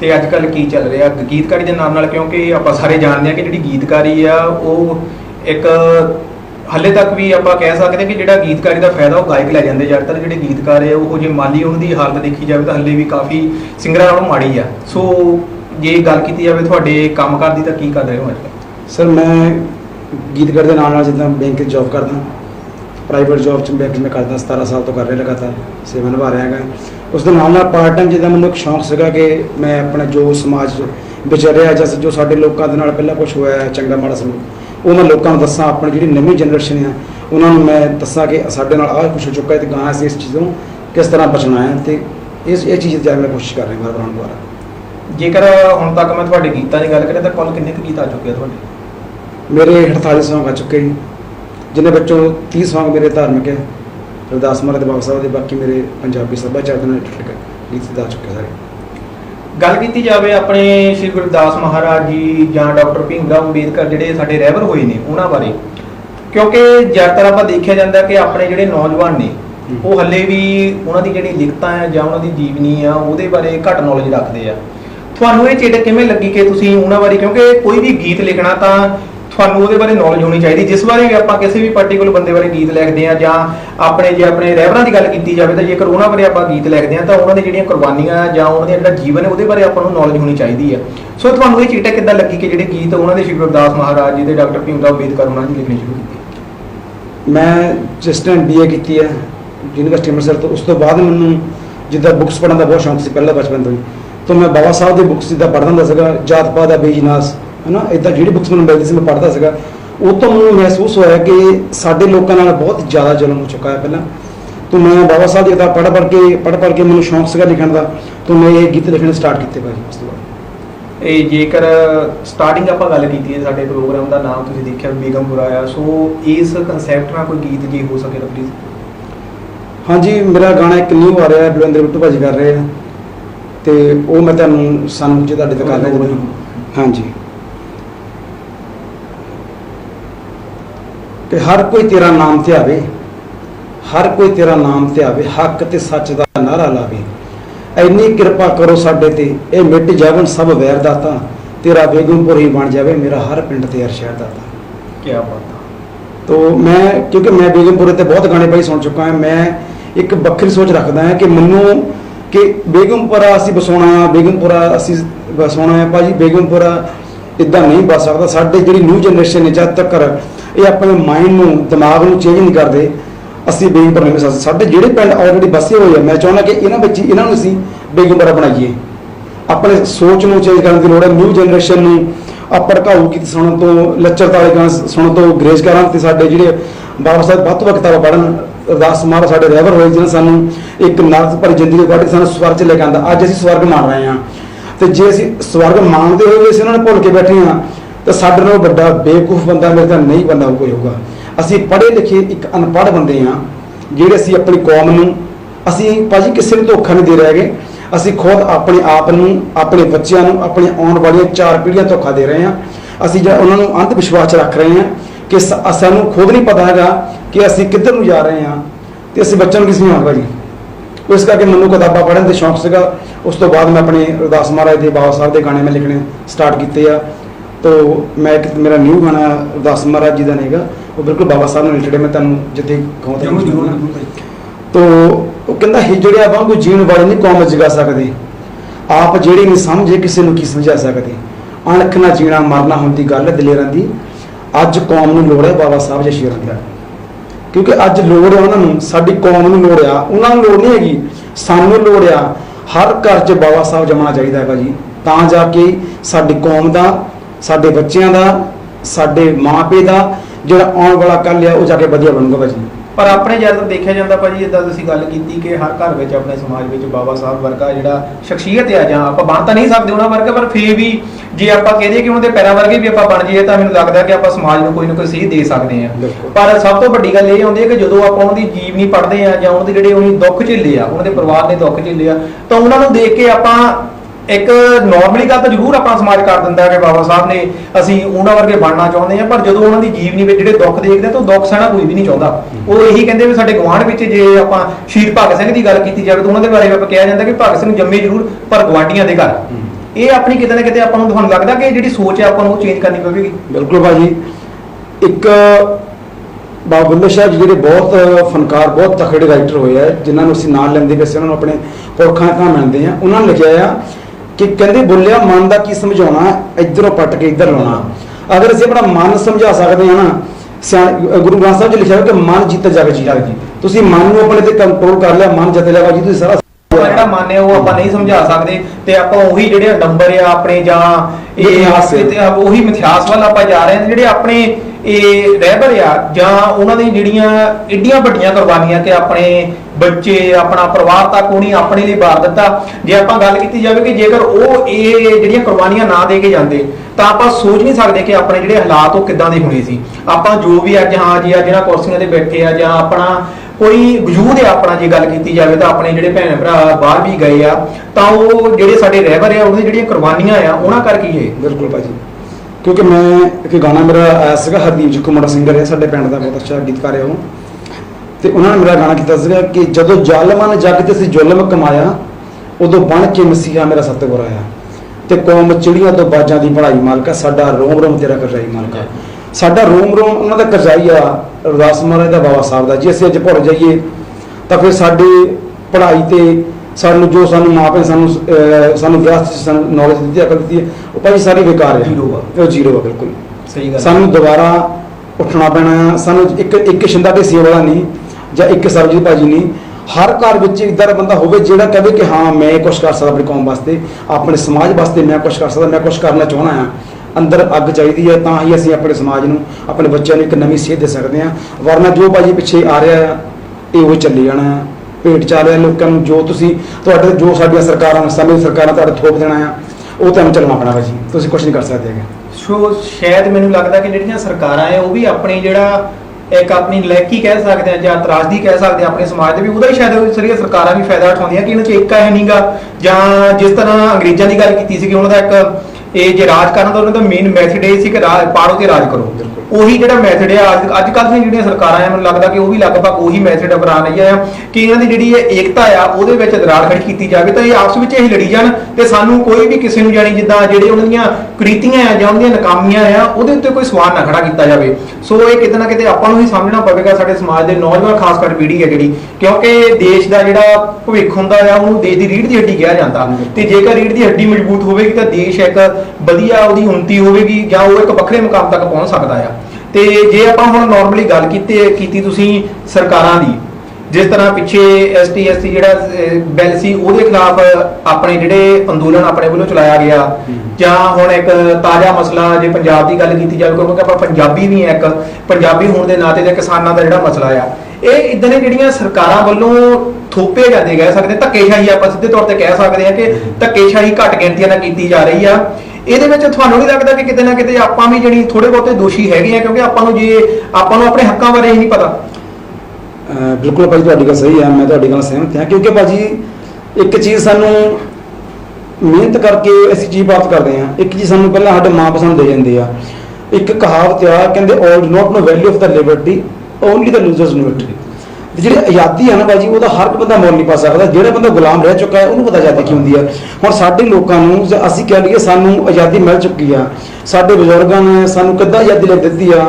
ਤੇ ਅੱਜ ਕੱਲ ਕੀ ਚੱਲ ਰਿਹਾ? ਗੀਤਕਾਰੀ ਦੇ ਨਾਲ ਨਾਲ ਕਿਉਂਕਿ ਆਪਾਂ ਸਾਰੇ ਜਾਣਦੇ ਆ ਕਿ ਜਿਹੜੀ ਗੀਤਕਾਰੀ ਆ ਉਹ ਇੱਕ ਹੱਲੇ ਤੱਕ ਵੀ ਆਪਾਂ ਕਹਿ ਸਕਦੇ ਹਾਂ ਕਿ ਜਿਹੜਾ ਗੀਤਕਾਰੀ ਦਾ ਫਾਇਦਾ ਉਹ ਗਾਇਕ ਲੈ ਜਾਂਦੇ ਜ਼ਿਆਦਾਤਰ ਜਿਹੜੇ ਗੀਤਕਾਰ ਆ ਉਹ ਜੇ ਮਾਲੀ ਉਹਨਾਂ ਦੀ ਹਾਲਤ ਦੇਖੀ ਜਾਵੇ ਤਾਂ ਹੱਲੇ ਵੀ ਕਾਫੀ ਸਿੰਗਰਾਂ ਨਾਲੋਂ ਮਾੜੀ ਆ। ਸੋ ਜੇ ਗੱਲ ਕੀਤੀ ਜਾਵੇ ਤੁਹਾਡੇ ਕੰਮਕਾਰ ਦੀ ਤਾਂ ਕੀ ਕਰ ਰਹੇ ਹੋ ਅੱਜ? ਸਰ ਮੈਂ ਗੀਤਕਾਰ ਦੇ ਨਾਲ ਨਾਲ ਜਿੱਦਾਂ ਬੈਂਕ 'ਚ ਜੌਬ ਕਰਦਾ ਪ੍ਰਾਈਵੇਟ ਜੌਬ 'ਚ ਬੈਂਕ 'ਚ ਮੈਂ ਕਰਦਾ 17 ਸਾਲ ਤੋਂ ਕਰ ਰਿਹਾ ਲਗਾਤਾਰ ਸੇਵਾ ਨਿਭਾ ਰਿਹਾ ਹੈਗਾ। ਉਸ ਦੇ ਨਾਲ ਨਾਲ ਪਾਰਟ ਟਾਈਮ ਜਿੱਦਾਂ ਮੈਨੂੰ ਇੱਕ ਸ਼ੌਂਕ ਸੀਗਾ ਕਿ ਮੈਂ ਆਪਣਾ ਜੋ ਸਮਾਜ ਵਿਚਰਿਆ ਜਾਂ ਜੋ ਸਾਡੇ ਲੋਕਾਂ ਦੇ ਨਾਲ ਪਹਿਲਾਂ ਕੁਝ ਹੋਇਆ ਹੈ, ਚੰਗਾ ਮਾੜਾ ਸਲੂਕ ਉਹ ਮੈਂ ਲੋਕਾਂ ਨੂੰ ਦੱਸਾਂ ਆਪਣੀ ਜਿਹੜੀ ਨਵੀਂ ਜਨਰੇਸ਼ਨ ਆ ਉਹਨਾਂ ਨੂੰ ਮੈਂ ਦੱਸਾਂ ਕਿ ਸਾਡੇ ਨਾਲ ਆਹ ਕੁਝ ਹੋ ਚੁੱਕਾ ਹੈ ਤੇ ਗਾਂ ਅਸੀਂ ਇਸ ਚੀਜ਼ ਨੂੰ ਕਿਸ ਤਰ੍ਹਾਂ ਬਚਣਾ ਹੈ ਤੇ ਇਸ ਇਹ ਚੀਜ਼ ਦੀ ਮੈਂ ਕੋਸ਼ਿਸ਼ ਕਰ ਰਿਹਾ ਹਾਂ ਬਣਾਉਣ ਦੁਆਰਾ ਜੇਕਰ ਹੁਣ ਤੱਕ ਮੈਂ ਤੁਹਾਡੇ ਗੀਤਾਂ ਦੀ ਗੱਲ ਕਰਾਂ ਤਾਂ ਕੁੱਲ ਕਿੰਨੇ ਕੁ ਗੀਤ ਆ ਚੁੱਕੇ ਆ ਤੁਹਾਡੇ? ਮੇਰੇ 48 ਸੌਂਗ ਆ ਚੁੱਕੇ ਜੀ ਜਿਨ੍ਹਾਂ ਵਿੱਚੋਂ 30 ਸੌਂਗ ਮੇਰੇ ਧਾਰਮਿਕ ਹੈ। ਰਵਿਦਾਸ ਮਹਾਰਾਜ ਦੇ ਬਾਬਾ ਸਾਹਿਬ ਦੇ ਬਾਕੀ ਮੇਰੇ ਪੰਜਾਬੀ ਸੱਭਿਆਚਾਰ ਦੇ ਨਾਲ ਰਿਲੇਟਡ ਗੀਤ ਦਾ ਚੁੱਕੇ ਸਾਰੇ। ਗੱਲ ਕੀਤੀ ਜਾਵੇ ਆਪਣੇ ਸ਼੍ਰੀ ਗੁਰੂ ਰਵਿਦਾਸ ਮਹਾਰਾਜ ਜੀ ਜਾਂ ਡਾਕਟਰ ਭੀਮ ਰਾਓ ਅੰਬੇਦਕਰ ਜਿਹੜੇ ਸਾਡੇ ਰਹਿਬਰ ਹੋਏ ਨੇ ਉਹਨਾਂ ਬਾਰੇ। ਕਿਉਂਕਿ ਜ਼ਿਆਦਾਤਰ ਆਪਾਂ ਦੇਖਿਆ ਜਾਂਦਾ ਕਿ ਆਪਣੇ ਜਿਹੜੇ ਨੌਜਵਾਨ ਨੇ। ਉਹ ਹੱਲੇ ਵੀ ਉਹਨਾਂ ਦੀ ਜਿਹੜੀ ਲਿਖਤਾਂ ਆ ਜਾਂ ਉਹਨਾਂ ਦੀ ਜੀਵਨੀ ਆ ਉਹਦੇ ਬਾਰੇ ਘੱਟ ਨੌਲੇਜ ਰੱਖਦੇ ਆ। ਤੁਹਾਨੂੰ ਇਹ ਚੀਜ਼ ਕਿਵੇਂ ਲੱਗੀ ਕਿ ਤੁਸੀਂ ਉਹਨਾਂ ਬਾਰੇ, ਕਿਉਂਕਿ ਕੋਈ ਵੀ ਗੀਤ ਲਿਖਣਾ ਤਾਂ ਤੁਹਾਨੂੰ ਉਹਦੇ ਬਾਰੇ ਨੌਲੇਜ ਹੋਣੀ ਚਾਹੀਦੀ। ਜਿਸ ਬਾਰੇ ਵੀ ਆਪਾਂ ਕਿਸੇ ਵੀ ਪਾਰਟਿਕੂਲਰ ਬੰਦੇ ਬਾਰੇ ਗੀਤ ਲਿਖਦੇ ਆ ਜਾਂ ਆਪਣੇ ਜੇ ਆਪਣੇ ਰਹਿਬਰਾਂ ਦੀ ਗੱਲ ਕੀਤੀ ਜਾਵੇ ਤਾਂ ਜੇਕਰ ਉਹਨਾਂ ਬਾਰੇ ਆਪਾਂ ਗੀਤ ਲਿਖਦੇ ਆ ਤਾਂ ਉਹਨਾਂ ਦੀ ਜਿਹੜੀਆਂ ਕੁਰਬਾਨੀਆਂ ਜਾਂ ਉਹਨਾਂ ਦਾ ਜਿਹੜਾ ਜੀਵਨ ਹੈ ਉਹਦੇ ਬਾਰੇ ਆਪਾਂ ਨੂੰ ਨੌਲੇਜ ਹੋਣੀ ਚਾਹੀਦੀ ਹੈ। ਸੋ ਤੁਹਾਨੂੰ ਇਹ ਚੀਟਾ ਕਿੱਦਾਂ ਲੱਗੀ ਕਿ ਜਿਹੜੇ ਗੀਤ ਉਹਨਾਂ ਦੇ ਸ਼੍ਰੀ ਗੁਰੂ ਮਹਾਰਾਜ ਜੀ ਦੇ ਡਾਕਟਰ ਭੀਮ ਰਾਓ ਅੰਬੇਦਕਰ ਉਹਨਾਂ ਨੇ ਲਿਖਣੇ ਸ਼ੁਰੂ ਕੀਤੇ? ਮੈਂ ਜਿਸ ਟਾਈਮ ਬੀਏ ਕੀਤੀ ਹੈ, ਯੂਨੀਵਰਸਿਟੀ ਅੰਮ੍ਰਿਤਸਰ ਤੋਂ, ਉਸ ਤੋਂ ਬਾਅਦ ਮੈਨੂੰ ਜਿੱਦਾਂ ਬੁੱਕਸ ਪੜ੍ਹਨ ਦਾ ਬਹੁਤ ਸ਼ੌਂਕ ਸੀ, ਪਹਿਲਾਂ ਬਚਪਨ ਤੋਂ ਹੀ। ਤਾਂ ਮੈਂ ਬਾਬਾ ਸਾਹਿਬ ਦੀ ਬੁੱਕਸ ਜਿੱਦਾਂ ਪੜ੍ਹਦਾ ਹੁੰਦਾ ਸੀਗਾ ਜਾਤ ਪਾਤ ਦਾ ਬੇਜਨਾਸ ਹਨਾ? ਇਦਾਂ ਜਿਹੜੀ ਬੁੱਕਸ ਮੈਨੂੰ ਮਿਲਦੀ ਸੀ ਮੈਂ ਪੜ੍ਹਦਾ ਸੀਗਾ। ਉਹ ਤੋਂ ਮੈਨੂੰ ਮਹਿਸੂਸ ਹੋਇਆ ਕਿ ਸਾਡੇ ਲੋਕਾਂ ਨਾਲ ਬਹੁਤ ਜ਼ਿਆਦਾ ਜ਼ੁਲਮ ਹੋ ਚੁੱਕਾ ਹੈ ਪਹਿਲਾਂ। ਤਾਂ ਮੈਂ ਬਾਬਾ ਸਾਹਿਬ ਦੀ ਕਿਤਾਬ ਪੜ੍ਹ ਪੜ੍ਹ ਕੇ ਪੜ੍ਹ ਪੜ੍ਹ ਕੇ ਮੈਨੂੰ ਸ਼ੌਂਕ ਸੀਗਾ ਲਿਖਣ ਦਾ। ਤਾਂ ਮੈਂ ਇਹ ਗੀਤ ਲਿਖਣੇ ਸਟਾਰਟ ਕੀਤੇ ਭਾਜੀ ਉਸ ਤੋਂ ਬਾਅਦ। ਇਹ ਜੇਕਰ ਸਟਾਰਟਿੰਗ ਆਪਾਂ ਗੱਲ ਕੀਤੀ ਹੈ ਸਾਡੇ ਪ੍ਰੋਗਰਾਮ ਦਾ ਨਾਮ ਤੁਸੀਂ ਦੇਖਿਆ ਬੇਗਮਪੁਰਾ ਆ ਸੋ ਇਸ ਕਨਸੈਪਟ ਨਾਲ ਕੋਈ ਗੀਤ ਜੇ ਹੋ ਸਕੇ ਤਾਂ ਪਲੀਜ਼ ਹਾਂਜੀ ਮੇਰਾ ਗਾਣਾ ਇੱਕ ਨਿਊ ਆ ਰਿਹਾ ਹੈ ਬਲਵਿੰਦਰ ਬਿੱਟੂ ਭਾਜੀ ਕਰ ਰਹੇ ਆ ਤੇ ਉਹ ਮੈਂ ਤੁਹਾਨੂੰ ਸਾਨੂੰ ਜੇ ਤੁਹਾਡੇ ਆ ਰਿਹਾ ਹਾਂਜੀ। ਕਿ ਹਰ ਕੋਈ ਤੇਰਾ ਨਾਮ ਧਿਆਵੇ ਹਰ ਕੋਈ ਤੇਰਾ ਨਾਮ ਧਿਆਵੇ ਹੱਕ ਤੇ ਸੱਚ ਦਾ ਨਾਰਾ ਲਾਵੇ। ਐਨੀ ਕਿਰਪਾ ਕਰੋ ਸਾਡੇ ਤੇ ਇਹ ਮਿਟ ਜਾਵਨ ਸਭ ਵੈਰ ਦਾਤਾ ਤੇਰਾ ਬੇਗਮਪੁਰ ਹੀ ਬਣ ਜਾਵੇ ਮੇਰਾ ਹਰ ਪਿੰਡ ਤੇ ਹਰ ਸ਼ਹਿਰ ਦਾਤਾ ਕੀ ਬਾਤ ਤੋ ਮੈਂ ਕਿਉਂਕਿ ਮੈਂ ਬੇਗਮਪੁਰੇ ਤੇ ਬਹੁਤ ਗਾਣੇ ਭਾਈ ਸੁਣ ਚੁੱਕਾ ਹਾਂ ਮੈਂ ਇੱਕ ਵੱਖਰੀ ਸੋਚ ਰੱਖਦਾ ਹਾਂ ਕਿ ਮੈਨੂੰ ਕਿ ਬੇਗਮਪੁਰਾ ਅਸੀਂ ਬਸਾਉਣਾ ਬੇਗਮਪੁਰਾ ਅਸੀਂ ਬਸਾਉਣਾ ਹੈ ਭਾਜੀ, ਬੇਗਮਪੁਰਾ ਇਦਾਂ ਨਹੀਂ ਬਸ ਸਕਦਾ। ਸਾਡੇ ਜਿਹੜੀ ਨਿਊ ਜਨਰੇਸ਼ਨ ਹੈ, ਜਦ ਤੱਕ ਇਹ ਆਪਣੇ ਮਾਈਂਡ ਨੂੰ, ਦਿਮਾਗ ਨੂੰ ਚੇਂਜ ਨਹੀਂ ਕਰਦੇ, ਅਸੀਂ ਬੇਗਮਪੁਰਾ ਨਹੀਂ ਬਸ ਸਾਡੇ ਜਿਹੜੇ ਪਿੰਡ ਆਲਰੇਡੀ ਬਸੇ ਹੋਏ ਆ, ਮੈਂ ਚਾਹੁੰਦਾ ਕਿ ਇਹਨਾਂ ਵਿੱਚ ਇਹਨਾਂ ਨੂੰ ਅਸੀਂ ਬੇਗਮਪੁਰਾ ਬਣਾਈਏ। ਆਪਣੇ ਸੋਚ ਨੂੰ ਚੇਂਜ ਕਰਨ ਦੀ ਲੋੜ ਹੈ ਨਿਊ ਜਨਰੇਸ਼ਨ ਨੂੰ ਆ ਭੜਕਾਊ ਗੀਤ ਸੁਣਨ ਤੋਂ ਲੱਚਰਤਾ ਵਾਲੇ ਗਾਣੇ ਸੁਣਨ ਤੋਂ, ਗ੍ਰੇਜ ਕਰਾਂ ਤੇ ਸਾਡੇ ਜਿਹੜੇ ਬਾਬਾ ਸਾਹਿਬ ਵੱਧ ਤੋਂ ਵੱਧ ਕਿਤਾਬਾਂ ਪੜ੍ਹਨ ਅਰਦਾਸ ਮਹਾਰਾਜ ਸਾਡੇ ਰਹਿਬਰ ਹੋਏ ਜਿਹਨਾਂ ਸਾਨੂੰ ਇੱਕ ਨਰਕ ਭਰੀ ਜ਼ਿੰਦਗੀ ਕੱਢ ਕੇ ਸਾਨੂੰ ਸਵਰਗ ਚ ਲੈ ਕੇ ਆਂਦਾ ਅੱਜ ਅਸੀਂ ਸਵਰਗ ਮੰਨ ਰਹੇ ਹਾਂ। ਤੇ ਜੇ ਅਸੀਂ ਸਵਰਗ ਮੰਨਦੇ ਹੋਏ ਵੀ ਅਸੀਂ ਉਹਨਾਂ ਨੂੰ ਭੁੱਲ ਕੇ ਬੈਠੇ ਹਾਂ, ਤਾਂ ਸਾਡੇ ਨਾਲ ਵੱਡਾ ਬੇਕੂਫ ਬੰਦਾ ਮੇਰੇ ਤਾਂ ਨਹੀਂ ਬੰਦਾ ਕੋਈ ਹੋਊਗਾ। ਅਸੀਂ ਪੜ੍ਹੇ ਲਿਖੇ ਇੱਕ ਅਨਪੜ੍ਹ ਬੰਦੇ ਹਾਂ, ਜਿਹੜੇ ਅਸੀਂ ਆਪਣੀ ਕੌਮ ਨੂੰ ਅਸੀਂ ਭਾਜੀ ਕਿਸੇ ਨੂੰ ਧੋਖਾ ਨਹੀਂ ਦੇ ਰਹੇ ਹੈਗੇ। ਅਸੀਂ ਖੁਦ ਆਪਣੇ ਆਪ ਨੂੰ, ਆਪਣੇ ਬੱਚਿਆਂ ਨੂੰ, ਆਪਣੇ ਆਉਣ ਵਾਲੀਆਂ ਚਾਰ ਪੀੜ੍ਹੀਆਂ ਧੋਖਾ ਦੇ ਰਹੇ ਹਾਂ। ਅਸੀਂ ਜਿਹੜਾ ਉਹਨਾਂ ਨੂੰ ਅੰਧ ਵਿਸ਼ਵਾਸ 'ਚ ਰੱਖ ਰਹੇ ਹਾਂ ਕਿ ਸਾਨੂੰ ਖੁਦ ਨਹੀਂ ਪਤਾ ਹੈਗਾ ਕਿ ਅਸੀਂ ਕਿੱਧਰ ਨੂੰ ਜਾ ਰਹੇ ਹਾਂ ਤੇ ਅਸੀਂ ਬੱਚਿਆਂ ਨੂੰ ਕਿਸ ਨੂੰ ਭਾਜੀ ਇਸ ਕਰਕੇ ਮੈਨੂੰ ਕਿਤਾਬਾਂ ਪੜ੍ਹਨ ਦੇ ਸ਼ੌਂਕ ਸੀਗਾ। ਉਸ ਤੋਂ ਬਾਅਦ ਮੈਂ ਆਪਣੇ ਅਰਦਾਸ ਮਹਾਰਾਜ ਦੇ ਬਾਬਾ ਸਾਹਿਬ ਦੇ ਗਾਣੇ ਮੈਂ ਲਿਖਣੇ ਸਟਾਰਟ ਕੀਤੇ ਆ। ਤੋ ਮੈਂ ਇੱਕ ਮੇਰਾ ਨਿਊ ਗਾਣਾ ਅਰਦਾਸ ਮਹਾਰਾਜ ਜੀ ਦਾ ਨੇਗਾ। ਉਹ ਬਿਲਕੁਲ ਬਾਬਾ ਸਾਹਿਬ ਨਾਲ ਰਿਲੇਟਡ ਮੈਂ ਤੁਹਾਨੂੰ ਜਿੱਥੇ ਕਹੂੰ ਤਾਂ ਜ਼ਰੂਰ ਤੋ ਉਹ ਕਹਿੰਦਾ ਹਿਜੜਿਆ ਵਾਂਗੂ ਜੀਣ ਵਾਲੇ ਨਹੀਂ, ਕੌਮ ਜਗਾ ਸਕਦੇ। ਆਪ ਜਿਹੜੀ ਨਹੀਂ ਸਮਝੇ, ਕਿਸੇ ਨੂੰ ਕੀ ਸਮਝਾ ਸਕਦੇ? ਅਣਖ ਨਾਲ ਜੀਣਾ, ਮਰਨਾ ਹੁੰਦੀ ਗੱਲ, ਦਲੇਰਾਂ ਦੀ ਅੱਜ ਕੌਮ ਨੂੰ ਲੋੜ ਹੈ ਬਾਬਾ ਸਾਹਿਬ ਜੀ ਸ਼ੇਰਾਂ ਕਿਉਂਕਿ ਅੱਜ ਲੋੜ ਹੈ ਉਹਨਾਂ ਨੂੰ, ਸਾਡੀ ਕੌਮ ਨੂੰ ਲੋੜ ਆ। ਉਹਨਾਂ ਨੂੰ ਲੋੜ ਨਹੀਂ ਹੈਗੀ। ਸਾਨੂੰ ਲੋੜ ਆ। ਹਰ ਘਰ 'ਚ ਬਾਬਾ ਸਾਹਿਬ ਜਮਣਾ ਚਾਹੀਦਾ ਹੈਗਾ ਜੀ। ਤਾਂ ਜਾ ਕੇ ਸਾਡੀ ਕੌਮ ਦਾ, ਸਾਡੇ ਬੱਚਿਆਂ ਦਾ, ਸਾਡੇ ਮਾਪੇ ਦਾ ਜਿਹੜਾ ਆਉਣ ਵਾਲਾ ਕੱਲ੍ਹ ਆ, ਉਹ ਜਾ ਕੇ ਵਧੀਆ ਬਣੂਗਾ ਭਾਜੀ। ਪਰ ਆਪਣੇ ਜਦ ਦੇਖਿਆ ਜਾਂਦਾ ਭਾਜੀ ਇਦਾਂ ਤੁਸੀਂ ਗੱਲ ਕੀਤੀ ਕਿ ਹਰ ਘਰ ਵਿੱਚ ਆਪਣੇ ਸਮਾਜ ਵਿੱਚ ਬਾਬਾ ਸਾਹਿਬ ਵਰਗਾ ਜਿਹੜਾ ਸ਼ਖਸੀਅਤ ਆ ਜਾਂ ਆਪਾਂ ਬਣ ਤਾਂ ਨਹੀਂ ਸਕਦੇ ਉਹਨਾਂ ਵਰਗਾ ਪਰ ਫੇਰ ਵੀ ਜੇ ਆਪਾਂ ਕਹਦੇ ਕਿ ਉਹਨਾਂ ਦੇ ਪੈਰਾਂ ਵਰਗੇ ਵੀ ਆਪਾਂ ਬਣ ਜਾਈਏ ਤਾਂ ਮੈਨੂੰ ਲੱਗਦਾ ਕਿ ਆਪਾਂ ਸਮਾਜ ਨੂੰ ਕੋਈ ਨਾ ਕੋਈ ਸੇਧ ਦੇ ਸਕਦੇ ਆ। ਪਰ ਸਭ ਤੋਂ ਵੱਡੀ ਗੱਲ ਇਹ ਆਉਂਦੀ ਹੈ ਕਿ ਜਦੋਂ ਆਪਾਂ ਉਹਨਾਂ ਦੀ ਜੀਵਨੀ ਪੜ੍ਹਦੇ ਆ ਜਾਂ ਉਹਨਾਂ ਦੇ ਜਿਹੜੇ ਉਹਨੇ ਦੁੱਖ ਝੇਲੇ ਆ ਉਹਨਾਂ ਦੇ ਪਰਿਵਾਰ ਨੇ ਦੁੱਖ ਝੇਲੇ ਆ ਤਾਂ ਉਹਨਾਂ ਨੂੰ ਦੇਖ ਕੇ ਆਪਾਂ ਇੱਕ ਨਾਰਮਲੀ ਗੱਲ ਤਾਂ ਜ਼ਰੂਰ ਆਪਣਾ ਸਮਾਜ ਕਰ ਦਿੰਦਾ ਕਿ ਬਾਬਾ ਸਾਹਿਬ ਨੇ ਅਸੀਂ ਉਹਨਾਂ ਵਰਗੇ ਬਣਨਾ ਚਾਹੁੰਦੇ ਆ ਪਰ ਜਦੋਂ ਉਹਨਾਂ ਦੀ ਜੀਵਨੀ ਵਿੱਚ ਜਿਹੜੇ ਦੁੱਖ ਦੇਖਦੇ ਤਾਂ ਦੁੱਖ ਸਹਿਣਾ ਕੋਈ ਵੀ ਨਹੀਂ ਚਾਹੁੰਦਾ। ਉਹ ਇਹੀ ਕਹਿੰਦੇ ਵੀ ਸਾਡੇ ਗਵਾਂਢ ਵਿੱਚ ਜੇ ਆਪਾਂ ਸ਼ਹੀਦ ਭਗਤ ਸਿੰਘ ਦੀ ਗੱਲ ਕੀਤੀ ਜਾਵੇ ਤਾਂ ਉਹਨਾਂ ਦੇ ਬਾਰੇ ਆਪਾਂ ਕਿਹਾ ਜਾਂਦਾ ਕਿ ਭਗਤ ਸਿੰਘ ਜੰਮੇ ਜ਼ਰੂਰ ਪਰ ਗਵਾਂਢੀਆਂ ਦੇ ਘਰ। ਇਹ ਆਪਣੀ ਕਿਤੇ ਨਾ ਕਿਤੇ ਆਪਾਂ ਨੂੰ ਤੁਹਾਨੂੰ ਲੱਗਦਾ ਕਿ ਜਿਹੜੀ ਸੋਚ ਹੈ ਆਪਾਂ ਨੂੰ ਉਹ ਚੇਂਜ ਕਰਨੀ ਪਵੇਗੀ? ਬਿਲਕੁਲ ਭਾਜੀ। ਇੱਕ ਬਾਬਾ ਬੁੱਲੇ ਸ਼ਾਹ ਜੀ ਜਿਹੜੇ ਬਹੁਤ ਫਨਕਾਰ ਬਹੁਤ ਤਕੜੇ ਰਾਈਟਰ ਹੋਏ ਆ ਜਿਨ੍ਹਾਂ ਨੂੰ ਅਸੀਂ ਨਾਲ ਲੈਂਦੇ ਵੈਸੇ ਉਹਨਾਂ ਨੂੰ ਆਪਣੇ ਪੁਰਖਾਂ ਦਾ ਮੰਨਦੇ ਆ ਉਹਨਾਂ ਨੇ ਲਿਖਿਆ ਆ ਕਿ ਕਹਿੰਦੇ ਬੁੱਲਿਆ ਮਨ ਦਾ ਕੀ ਸਮਝਾਉਣਾ ਇਧਰੋਂ ਪੱਟ ਕੇ ਇੱਧਰ ਲਾਉਣਾ ਅਗਰ ਅਸੀਂ ਆਪਣਾ ਮਨ ਸਮਝਾ ਸਕਦੇ ਹਾਂ ਨਾ ਗੁਰੂ ਗ੍ਰੰਥ ਸਾਹਿਬ ਜੀ ਲਿਖਿਆ ਹੋਇਆ ਕਿ ਮਨ ਜਿੱਤ ਜਗ ਜੀ ਜਗ। ਤੁਸੀਂ ਮਨ ਨੂੰ ਆਪਣੇ ਤੇ ਕੰਟਰੋਲ ਕਰ ਲਿਆ ਮਨ ਜਿੱਤ ਲਿਆ ਜੀ ਤੁਸੀਂ ਸਾਰਾ ਜਿਹੜਾ ਮਨ ਹੈ ਉਹ ਆਪਾਂ ਨਹੀਂ ਸਮਝਾ ਸਕਦੇ ਤੇ ਆਪਾਂ ਉਹੀ ਜਿਹੜੇ ਨੰਬਰ ਆ ਆਪਣੇ ਜਾਂ ਇਹ ਹੈ। ਤੇ ਉਹੀ ਮਿਥਿਆਸ ਵੱਲ ਆਪਾਂ ਜਾ ਰਹੇ ਹਾਂ ਜਿਹੜੇ ਆਪਣੇ ਇਹ ਰਹਿਬਰ ਆ ਜਾਂ ਉਹਨਾਂ ਦੀ ਜਿਹੜੀਆਂ ਏਡੀਆਂ ਵੱਡੀਆਂ ਕੁਰਬਾਨੀਆਂ ਤੇ ਆਪਣੇ ਬੱਚੇ, ਆਪਣਾ ਪਰਿਵਾਰ ਤੱਕ ਉਹਨੇ ਆਪਣੇ ਲਈ ਵਾਰ ਦਿੱਤਾ। ਜੇ ਆਪਾਂ ਗੱਲ ਕੀਤੀ ਜਾਵੇ ਕਿ ਜੇਕਰ ਉਹ ਇਹ ਜਿਹੜੀਆਂ ਕੁਰਬਾਨੀਆਂ ਨਾ ਦੇ ਕੇ ਜਾਂਦੇ, ਤਾਂ ਆਪਾਂ ਸੋਚ ਨਹੀਂ ਸਕਦੇ ਕਿ ਆਪਣੇ ਜਿਹੜੇ ਹਾਲਾਤ ਉਹ ਕਿੱਦਾਂ ਦੇ ਹੋਣੇ ਸੀ। ਆਪਾਂ ਜੋ ਵੀ ਅੱਜ, ਹਾਂ ਜੀ, ਅੱਜ ਇਹਨਾਂ ਕੁਰਸੀਆਂ ਤੇ ਬੈਠੇ ਆ ਜਾਂ ਆਪਣਾ ਕੋਈ ਵਜੂਦ ਹੈ ਆਪਣਾ ਜੇ ਗੱਲ ਕੀਤੀ ਜਾਵੇ ਤਾਂ ਆਪਣੇ ਜਿਹੜੇ ਭੈਣ ਭਰਾ ਬਾਹਰ ਵੀ ਗਏ ਆ, ਤਾਂ ਉਹ ਜਿਹੜੇ ਸਾਡੇ ਰਹਿਬਰ ਆ ਉਹਦੀ ਜਿਹੜੀਆਂ ਕੁਰਬਾਨੀਆਂ ਆ, ਉਹਨਾਂ ਕਰਕੇ ਹੀ ਇਹ। ਬਿਲਕੁਲ ਭਾਜੀ। ਕਿਉਂਕਿ ਮੈਂ ਇੱਕ ਗਾਣਾ ਮੇਰਾ ਆਇਆ ਸੀਗਾ, ਹਰਦੀਪ ਜੀ ਕੁਮਾਰ ਸਿੰਗਰ ਹੈ, ਸਾਡੇ ਪਿੰਡ ਦਾ ਬਹੁਤ ਅੱਛਾ ਗੀਤਕਾਰ ਹੈ ਉਹ। ਤੇ ਉਹਨਾਂ ਨੇ ਮੇਰਾ ਗਾਣਾ ਕੀਤਾ ਸੀਗਾ ਕਿ ਜਦੋਂ ਜ਼ਾਲਮਾਂ ਨੇ ਜੱਗ ਤੇ ਸੀ ਜ਼ੁਲਮ ਕਮਾਇਆ, ਉਦੋਂ ਬਣ ਕੇ ਮਸੀਹਾ ਮੇਰਾ ਸਤਿਗੁਰ ਆਇਆ। ਤੇ ਕੌਮ ਚਿੜੀਆਂ ਤੋਂ ਬਾਜਾਂ ਦੀ ਪੜਾਈ ਮਾਲਕਾ ਸਾਡਾ ਰੋਮ ਰੋਮ ਤੇਰਾ ਕਰਜਾਈ ਮਾਲਕਾ ਸਾਡਾ ਰੋਮ ਰੋਮ ਉਹਨਾਂ ਦਾ ਕਰਜਾਈ ਆ ਰਦਾਸ ਮਹਾਰਾਜ ਦਾ ਬਾਬਾ ਸਾਹਿਬ ਦਾ। ਜੇ ਅਸੀਂ ਅੱਜ ਭੁੱਲ ਜਾਈਏ, ਤਾਂ ਫਿਰ ਸਾਡੀ ਪੜ੍ਹਾਈ ਤੇ ਸਾਨੂੰ ਜੋ ਸਾਨੂੰ ਮਾਪੇ ਸਾਨੂੰ ਅਹ, ਸਾਨੂੰ ਵਿਆਹ ਸਾਨੂੰ ਨੌਲੇਜ ਦਿੱਤੀ ਅਕਲ ਦਿੱਤੀ ਹੈ ਉਹ ਭਾਈ ਸਾਰੀ ਬੇਕਾਰ ਹੈ Zero ਆ। ਉਹ ਜ਼ੀਰੋ ਆ ਬਿਲਕੁਲ ਸਹੀ ਗੱਲ ਸਾਨੂੰ ਦੁਬਾਰਾ ਉੱਠਣਾ ਪੈਣਾ ਹੈ। ਸਾਨੂੰ ਇੱਕ ਇੱਕ ਸ਼ਿੰਦਾ ਤੇ ਸੇਵਾ ਵਾਲਾ ਨਹੀਂ ਜਾਂ ਇੱਕ ਸਬਜ਼ੀ ਭਾਜੀ ਨਹੀਂ ਹਰ ਘਰ ਵਿੱਚ ਇਦਾਂ ਦਾ ਬੰਦਾ ਹੋਵੇ ਜਿਹੜਾ ਕਹੇ ਕਿ ਹਾਂ ਮੈਂ ਕੁਝ ਕਰ ਸਕਦਾ ਆਪਣੀ ਕੌਮ ਵਾਸਤੇ ਆਪਣੇ ਸਮਾਜ ਵਾਸਤੇ ਮੈਂ ਕੁਝ ਕਰ ਸਕਦਾ ਮੈਂ ਕੁਝ ਕਰਨਾ ਚਾਹੁੰਦਾ ਹਾਂ ਅੰਦਰ ਅੱਗ ਚਾਹੀਦੀ ਹੈ ਤਾਂ ਹੀ ਅਸੀਂ ਆਪਣੇ ਸਮਾਜ ਨੂੰ ਆਪਣੇ ਬੱਚਿਆਂ ਨੂੰ ਇੱਕ ਨਵੀਂ ਸੇਧ ਦੇ ਸਕਦੇ ਹਾਂ ਵਰਨਾ ਜੋ ਭਾਜੀ ਪਿੱਛੇ ਆ ਰਿਹਾ ਹੈ, ਇਹ ਉਹ ਚੱਲੀ ਜਾਣਾ ਹੈ। ਭੇਟ ਚਾਲ ਰਿਹਾ ਲੋਕਾਂ ਨੂੰ ਜੋ ਤੁਸੀਂ ਤੁਹਾਡੇ ਜੋ ਸਾਡੀਆਂ ਸਰਕਾਰਾਂ ਸਮੇਂ ਸਰਕਾਰਾਂ ਤੁਹਾਡੇ ਥੋਪ ਦੇਣਾ ਆ ਉਹ ਤੁਹਾਨੂੰ ਚੱਲਣਾ ਪੈਣਾ ਭਾਜੀ। ਤੁਸੀਂ ਕੁਝ ਨਹੀਂ ਕਰ ਸਕਦੇ ਹੈਗੇ। ਸੋ ਸ਼ਾਇਦ ਮੈਨੂੰ ਲੱਗਦਾ ਕਿ ਜਿਹੜੀਆਂ ਸਰਕਾਰਾਂ ਆ ਉਹ ਵੀ ਆਪਣੀ ਜਿਹੜਾ ਇੱਕ ਆਪਣੀ ਲੈਕੀ ਕਹਿ ਸਕਦੇ ਆ ਜਾਂ ਤਰਾਸਦੀ ਕਹਿ ਸਕਦੇ ਆ ਆਪਣੇ ਸਮਾਜ ਦੇ ਵੀ ਉਹਦਾ ਹੀ ਸ਼ਾਇਦ ਸਾਰੀਆਂ ਸਰਕਾਰਾਂ ਵੀ ਫਾਇਦਾ ਉਠਾਉਂਦੀਆਂ ਕਿ ਇਹਨਾਂ 'ਚ ਇੱਕ ਹੈ ਨਹੀਂਗਾ ਜਾਂ ਜਿਸ ਤਰ੍ਹਾਂ ਅੰਗਰੇਜ਼ਾਂ ਦੀ ਗੱਲ ਕੀਤੀ ਸੀ ਕਿ ਉਹਨਾਂ ਦਾ ਇੱਕ ਇਹ ਜੇ ਰਾਜ ਕਰਨ ਦਾ ਉਹਨਾਂ ਦਾ ਮੇਨ ਮੈਥਡ ਇਹ ਸੀ ਕਿ ਰਾਜ ਪਾੜੋ ਤੇ ਰਾਜ ਕਰੋ। ਬਿਲਕੁਲ। ਉਹੀ ਜਿਹੜਾ ਮੈਥਡ ਆ, ਅੱਜ ਅੱਜ ਕੱਲ੍ਹ ਦੀਆਂ ਜਿਹੜੀਆਂ ਸਰਕਾਰਾਂ ਆ, ਮੈਨੂੰ ਲੱਗਦਾ ਕਿ ਉਹ ਵੀ ਲਗਭਗ ਉਹੀ ਮੈਥਡ ਅਪਣਾ ਰਹੀਆਂ ਆ ਕਿ ਇਹਨਾਂ ਦੀ ਜਿਹੜੀ ਇਹ ਏਕਤਾ ਆ, ਉਹਦੇ ਵਿੱਚ ਦਰਾੜ ਖੜੀ ਕੀਤੀ ਜਾਵੇ ਤਾਂ ਇਹ ਆਪਸ ਵਿੱਚ ਇਹ ਲੜੀ ਜਾਣ ਤੇ ਸਾਨੂੰ ਕੋਈ ਵੀ ਕਿਸੇ ਨੂੰ ਜਾਣੀ ਜਿੱਦਾਂ ਜਿਹੜੇ ਉਹਨਾਂ ਦੀਆਂ ਕ੍ਰਿਤੀਆਂ ਆ ਜਾਂ ਉਹਨਾਂ ਦੀਆਂ ਨਕਾਮੀਆਂ ਆ, ਉਹਦੇ ਉੱਤੇ ਕੋਈ ਸਵਾਲ ਨਾ ਖੜਾ ਕੀਤਾ ਜਾਵੇ। ਸੋ ਇਹ ਕਿਤੇ ਨਾ ਕਿਤੇ ਆਪਾਂ ਨੂੰ ਹੀ ਸਮਝਣਾ ਪਵੇਗਾ, ਸਾਡੇ ਸਮਾਜ ਦੇ ਨੌਜਵਾਨ ਖਾਸ ਕਰ ਪੀੜ੍ਹੀ ਹੈ ਜਿਹੜੀ, ਕਿਉਂਕਿ ਦੇਸ਼ ਦਾ ਜਿਹੜਾ ਭਵਿੱਖ ਹੁੰਦਾ ਆ, ਉਹਨੂੰ ਦੇਸ਼ ਦੀ ਰੀੜ ਦੀ ਹੱਡੀ ਕਿਹਾ ਜਾਂਦਾ। ਤੇ ਜੇਕਰ ਰੀੜ ਦੀ ਹੱਡੀ ਮਜ਼ਬੂਤ ਹੋਵੇਗੀ ਤਾਂ ਦੇਸ਼ ਇੱਕ ਵਧੀਆ ਉਹਦੀ ਉન્નਤੀ ਹੋਵੇਗੀ ਜਾਂ ਉਹ ਇੱਕ ਵੱਖਰੇ ਮੁਕਾਮ ਤੱਕ ਪਹੁੰਚ ਸਕਦਾ ਆ। ਤੇ ਜੇ ਆਪਾਂ ਹੁਣ ਨਾਰਮਲੀ ਗੱਲ ਕੀਤੀ ਕੀਤੀ ਤੁਸੀਂ ਸਰਕਾਰਾਂ ਦੀ, ਜਿਸ ਤਰ੍ਹਾਂ ਪਿੱਛੇ ਐਸਟੀ ਐਸਟੀ ਜਿਹੜਾ ਬਿੱਲ ਸੀ, ਉਹਦੇ ਖਿਲਾਫ ਆਪਣੇ ਜਿਹੜੇ ਅੰਦੋਲਨ ਆਪਣੇ ਵੱਲੋਂ ਚਲਾਇਆ ਗਿਆ। ਜਾਂ ਹੁਣ ਇੱਕ ਤਾਜ਼ਾ ਮਸਲਾ, ਜੇ ਪੰਜਾਬ ਦੀ ਗੱਲ ਕੀਤੀ ਜਾਵੇ, ਕਿਉਂਕਿ ਆਪਾਂ ਪੰਜਾਬੀ ਵੀ ਹਾਂ ਇੱਕ, ਪੰਜਾਬੀ ਹੋਣ ਦੇ ਨਾਤੇ ਤੇ ਕਿਸਾਨਾਂ ਦਾ ਜਿਹੜਾ ਮਸਲਾ ਆ, ਇਹ ਇਦਾਂ ਦੀਆਂ ਜਿਹੜੀਆਂ ਸਰਕਾਰਾਂ ਵੱਲੋਂ ਥੋਪੇ ਜਾਂਦੇ ਕਹਿ ਸਕਦੇ, ਧੱਕੇਸ਼ਾਹੀ ਆਪਾਂ ਸਿੱਧੇ ਤੌਰ ਤੇ ਕਹਿ ਸਕਦੇ ਹਾਂ ਕਿ ਧੱਕੇਸ਼ਾਹੀ ਘੱਟ ਗਿਣਤੀਆਂ ਨਾਲ ਕੀਤੀ ਜਾ ਰਹੀ ਆ। ਇਹਦੇ ਵਿੱਚ ਤੁਹਾਨੂੰ ਨਹੀਂ ਲੱਗਦਾ ਕਿ ਕਿਤੇ ਨਾ ਕਿਤੇ ਆਪਾਂ ਵੀ ਜਿਹੜੀ ਥੋੜੇ ਬਹੁਤੇ ਦੋਸ਼ੀ ਹੈਗੇ ਆ, ਕਿਉਂਕਿ ਆਪਾਂ ਨੂੰ ਜੇ ਆਪਾਂ ਨੂੰ ਆਪਣੇ ਹੱਕਾਂ ਬਾਰੇ ਨਹੀਂ ਪਤਾ। ਬਿਲਕੁਲ ਭਾਜੀ, ਤੁਹਾਡੀ ਗੱਲ ਸਹੀ ਹੈ, ਮੈਂ ਤੁਹਾਡੀ ਗੱਲ ਸਹਿਮਤ ਹਾਂ, ਕਿਉਂਕਿ ਭਾਜੀ ਇੱਕ ਚੀਜ਼ ਸਾਨੂੰ ਮਿਹਨਤ ਕਰਕੇ ਅਸੀਂ ਚੀਜ਼ ਪ੍ਰਾਪਤ ਕਰਦੇ ਹਾਂ। ਇੱਕ ਚੀਜ਼ ਸਾਨੂੰ ਪਹਿਲਾਂ ਸਾਡੇ ਮਾਂ ਪਸੰਦ ਦੇ ਜਾਂਦੇ ਆ। ਇੱਕ ਕਹਾਵਤ ਆ, ਕਹਿੰਦੇ all do not know value of the liberty only the losers know it ਤੇ ਜਿਹੜੀ ਆਜ਼ਾਦੀ ਆ ਨਾ ਭਾਜੀ ਉਹਦਾ ਹਰ ਇੱਕ ਬੰਦਾ ਮੁੱਲ ਨਹੀਂ ਪਾ ਸਕਦਾ। ਜਿਹੜਾ ਬੰਦਾ ਗੁਲਾਮ ਰਹਿ ਚੁੱਕਾ ਹੈ, ਉਹਨੂੰ ਪਤਾ ਆਜ਼ਾਦੀ ਕੀ ਹੁੰਦੀ ਆ? ਹੁਣ ਸਾਡੇ ਲੋਕਾਂ ਨੂੰ ਜੇ ਅਸੀਂ ਕਹਿ ਲਈਏ ਸਾਨੂੰ ਆਜ਼ਾਦੀ ਮਿਲ ਚੁੱਕੀ ਆ। ਸਾਡੇ ਬਜ਼ੁਰਗਾਂ ਨੇ ਸਾਨੂੰ ਕਿੱਦਾਂ ਆਜ਼ਾਦੀ ਲੈ ਦਿੱਤੀ ਆ?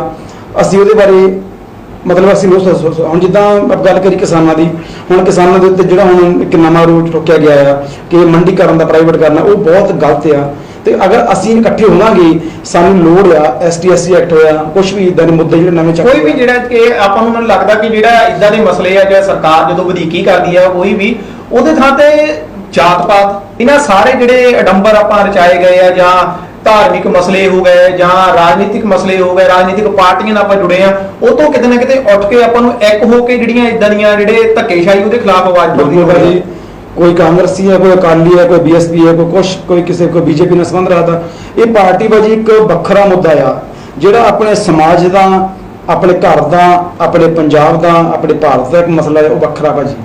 ਅਸੀਂ ਉਹਦੇ ਬਾਰੇ ਮਤਲਬ ਅਸੀਂ ਰੋਜ਼ ਹੁਣ ਜਿੱਦਾਂ ਗੱਲ ਕਰੀ ਕਿਸਾਨਾਂ ਦੀ, ਹੁਣ ਕਿਸਾਨਾਂ ਦੇ ਉੱਤੇ ਜਿਹੜਾ ਹੁਣ ਇੱਕ ਨਵਾਂ ਰੂਟ ਠੋਕਿਆ ਗਿਆ ਆ ਕਿ ਮੰਡੀ ਕਰਨ ਦਾ ਪ੍ਰਾਈਵੇਟ ਕਰਨਾ, ਉਹ ਬਹੁਤ ਗਲਤ ਆ। ਤੇ ਅਗਰ ਅਸੀਂ ਇਕੱਠੇ ਹੋਵਾਂਗੇ ਸਾਨੂੰ ਲੋੜ ਆ ਐਸਟੀਐਸਸੀ ਐਕਟ ਹੋਇਆ ਕੁਝ ਵੀ ਇਦਾਂ ਦੇ ਮੁੱਦੇ ਜਿਹੜੇ ਨਵੇਂ ਚੱਕ ਕੋਈ ਵੀ ਜਿਹੜਾ ਕਿ ਆਪਾਂ ਨੂੰ ਮੈਨੂੰ ਲੱਗਦਾ ਕਿ ਜਿਹੜਾ ਇਦਾਂ ਦੇ ਮਸਲੇ ਆ ਜਿਹੜਾ ਸਰਕਾਰ ਜਦੋਂ ਵਧੀਕੀ ਕਰਦੀ ਆ ਕੋਈ ਵੀ ਉਹਦੇ ਥਾਂ ਤੇ ਜਾਤ ਪਾਤ ਇਹਨਾਂ ਸਾਰੇ ਜਿਹੜੇ ਅਡੰਬਰ ਆਪਾਂ ਰਚਾਏ ਗਏ ਆ ਜਾਂ ਧਾਰਮਿਕ ਮਸਲੇ ਹੋ ਗਏ ਜਾਂ ਰਾਜਨੀਤਿਕ ਮਸਲੇ ਹੋ ਗਏ ਰਾਜਨੀਤਿਕ ਪਾਰਟੀਆਂ ਨਾਲ ਆਪਾਂ ਜੁੜੇ ਆ ਉਹ ਤੋਂ ਕਿਤੇ ਨਾ ਕਿਤੇ ਉੱਠ ਕੇ ਆਪਾਂ ਨੂੰ ਇੱਕ ਹੋ ਕੇ ਜਿਹੜੀਆਂ ਇਦਾਂ ਦੀਆਂ ਜਿਹੜੇ ਧੱਕੇਸ਼ਾਹੀ ਉਹਦੇ ਖਿਲਾਫ ਆਵਾਜ਼ ਬੁਲੰਦੀ ਭਾਜੀ। ਕੋਈ ਕਾਂਗਰਸੀ ਹੈ, ਕੋਈ ਅਕਾਲੀ ਹੈ, ਕੋਈ ਬੀਐਸਪੀ ਹੈ, ਕੋਈ ਕੁਛ, ਕੋਈ ਕਿਸੇ, ਕੋਈ ਬੀਜੇਪੀ ਨਾਲ ਸੰਬੰਧ ਰੱਖਦਾ। ਇਹ ਪਾਰਟੀ ਭਾਜੀ ਇੱਕ ਵੱਖਰਾ ਮੁੱਦਾ ਆ, ਜਿਹੜਾ ਆਪਣੇ ਸਮਾਜ ਦਾ, ਆਪਣੇ ਘਰ ਦਾ, ਆਪਣੇ ਪੰਜਾਬ ਦਾ, ਆਪਣੇ ਭਾਰਤ ਦਾ ਇੱਕ ਮਸਲਾ ਹੈ ਉਹ ਵੱਖਰਾ ਭਾਜੀ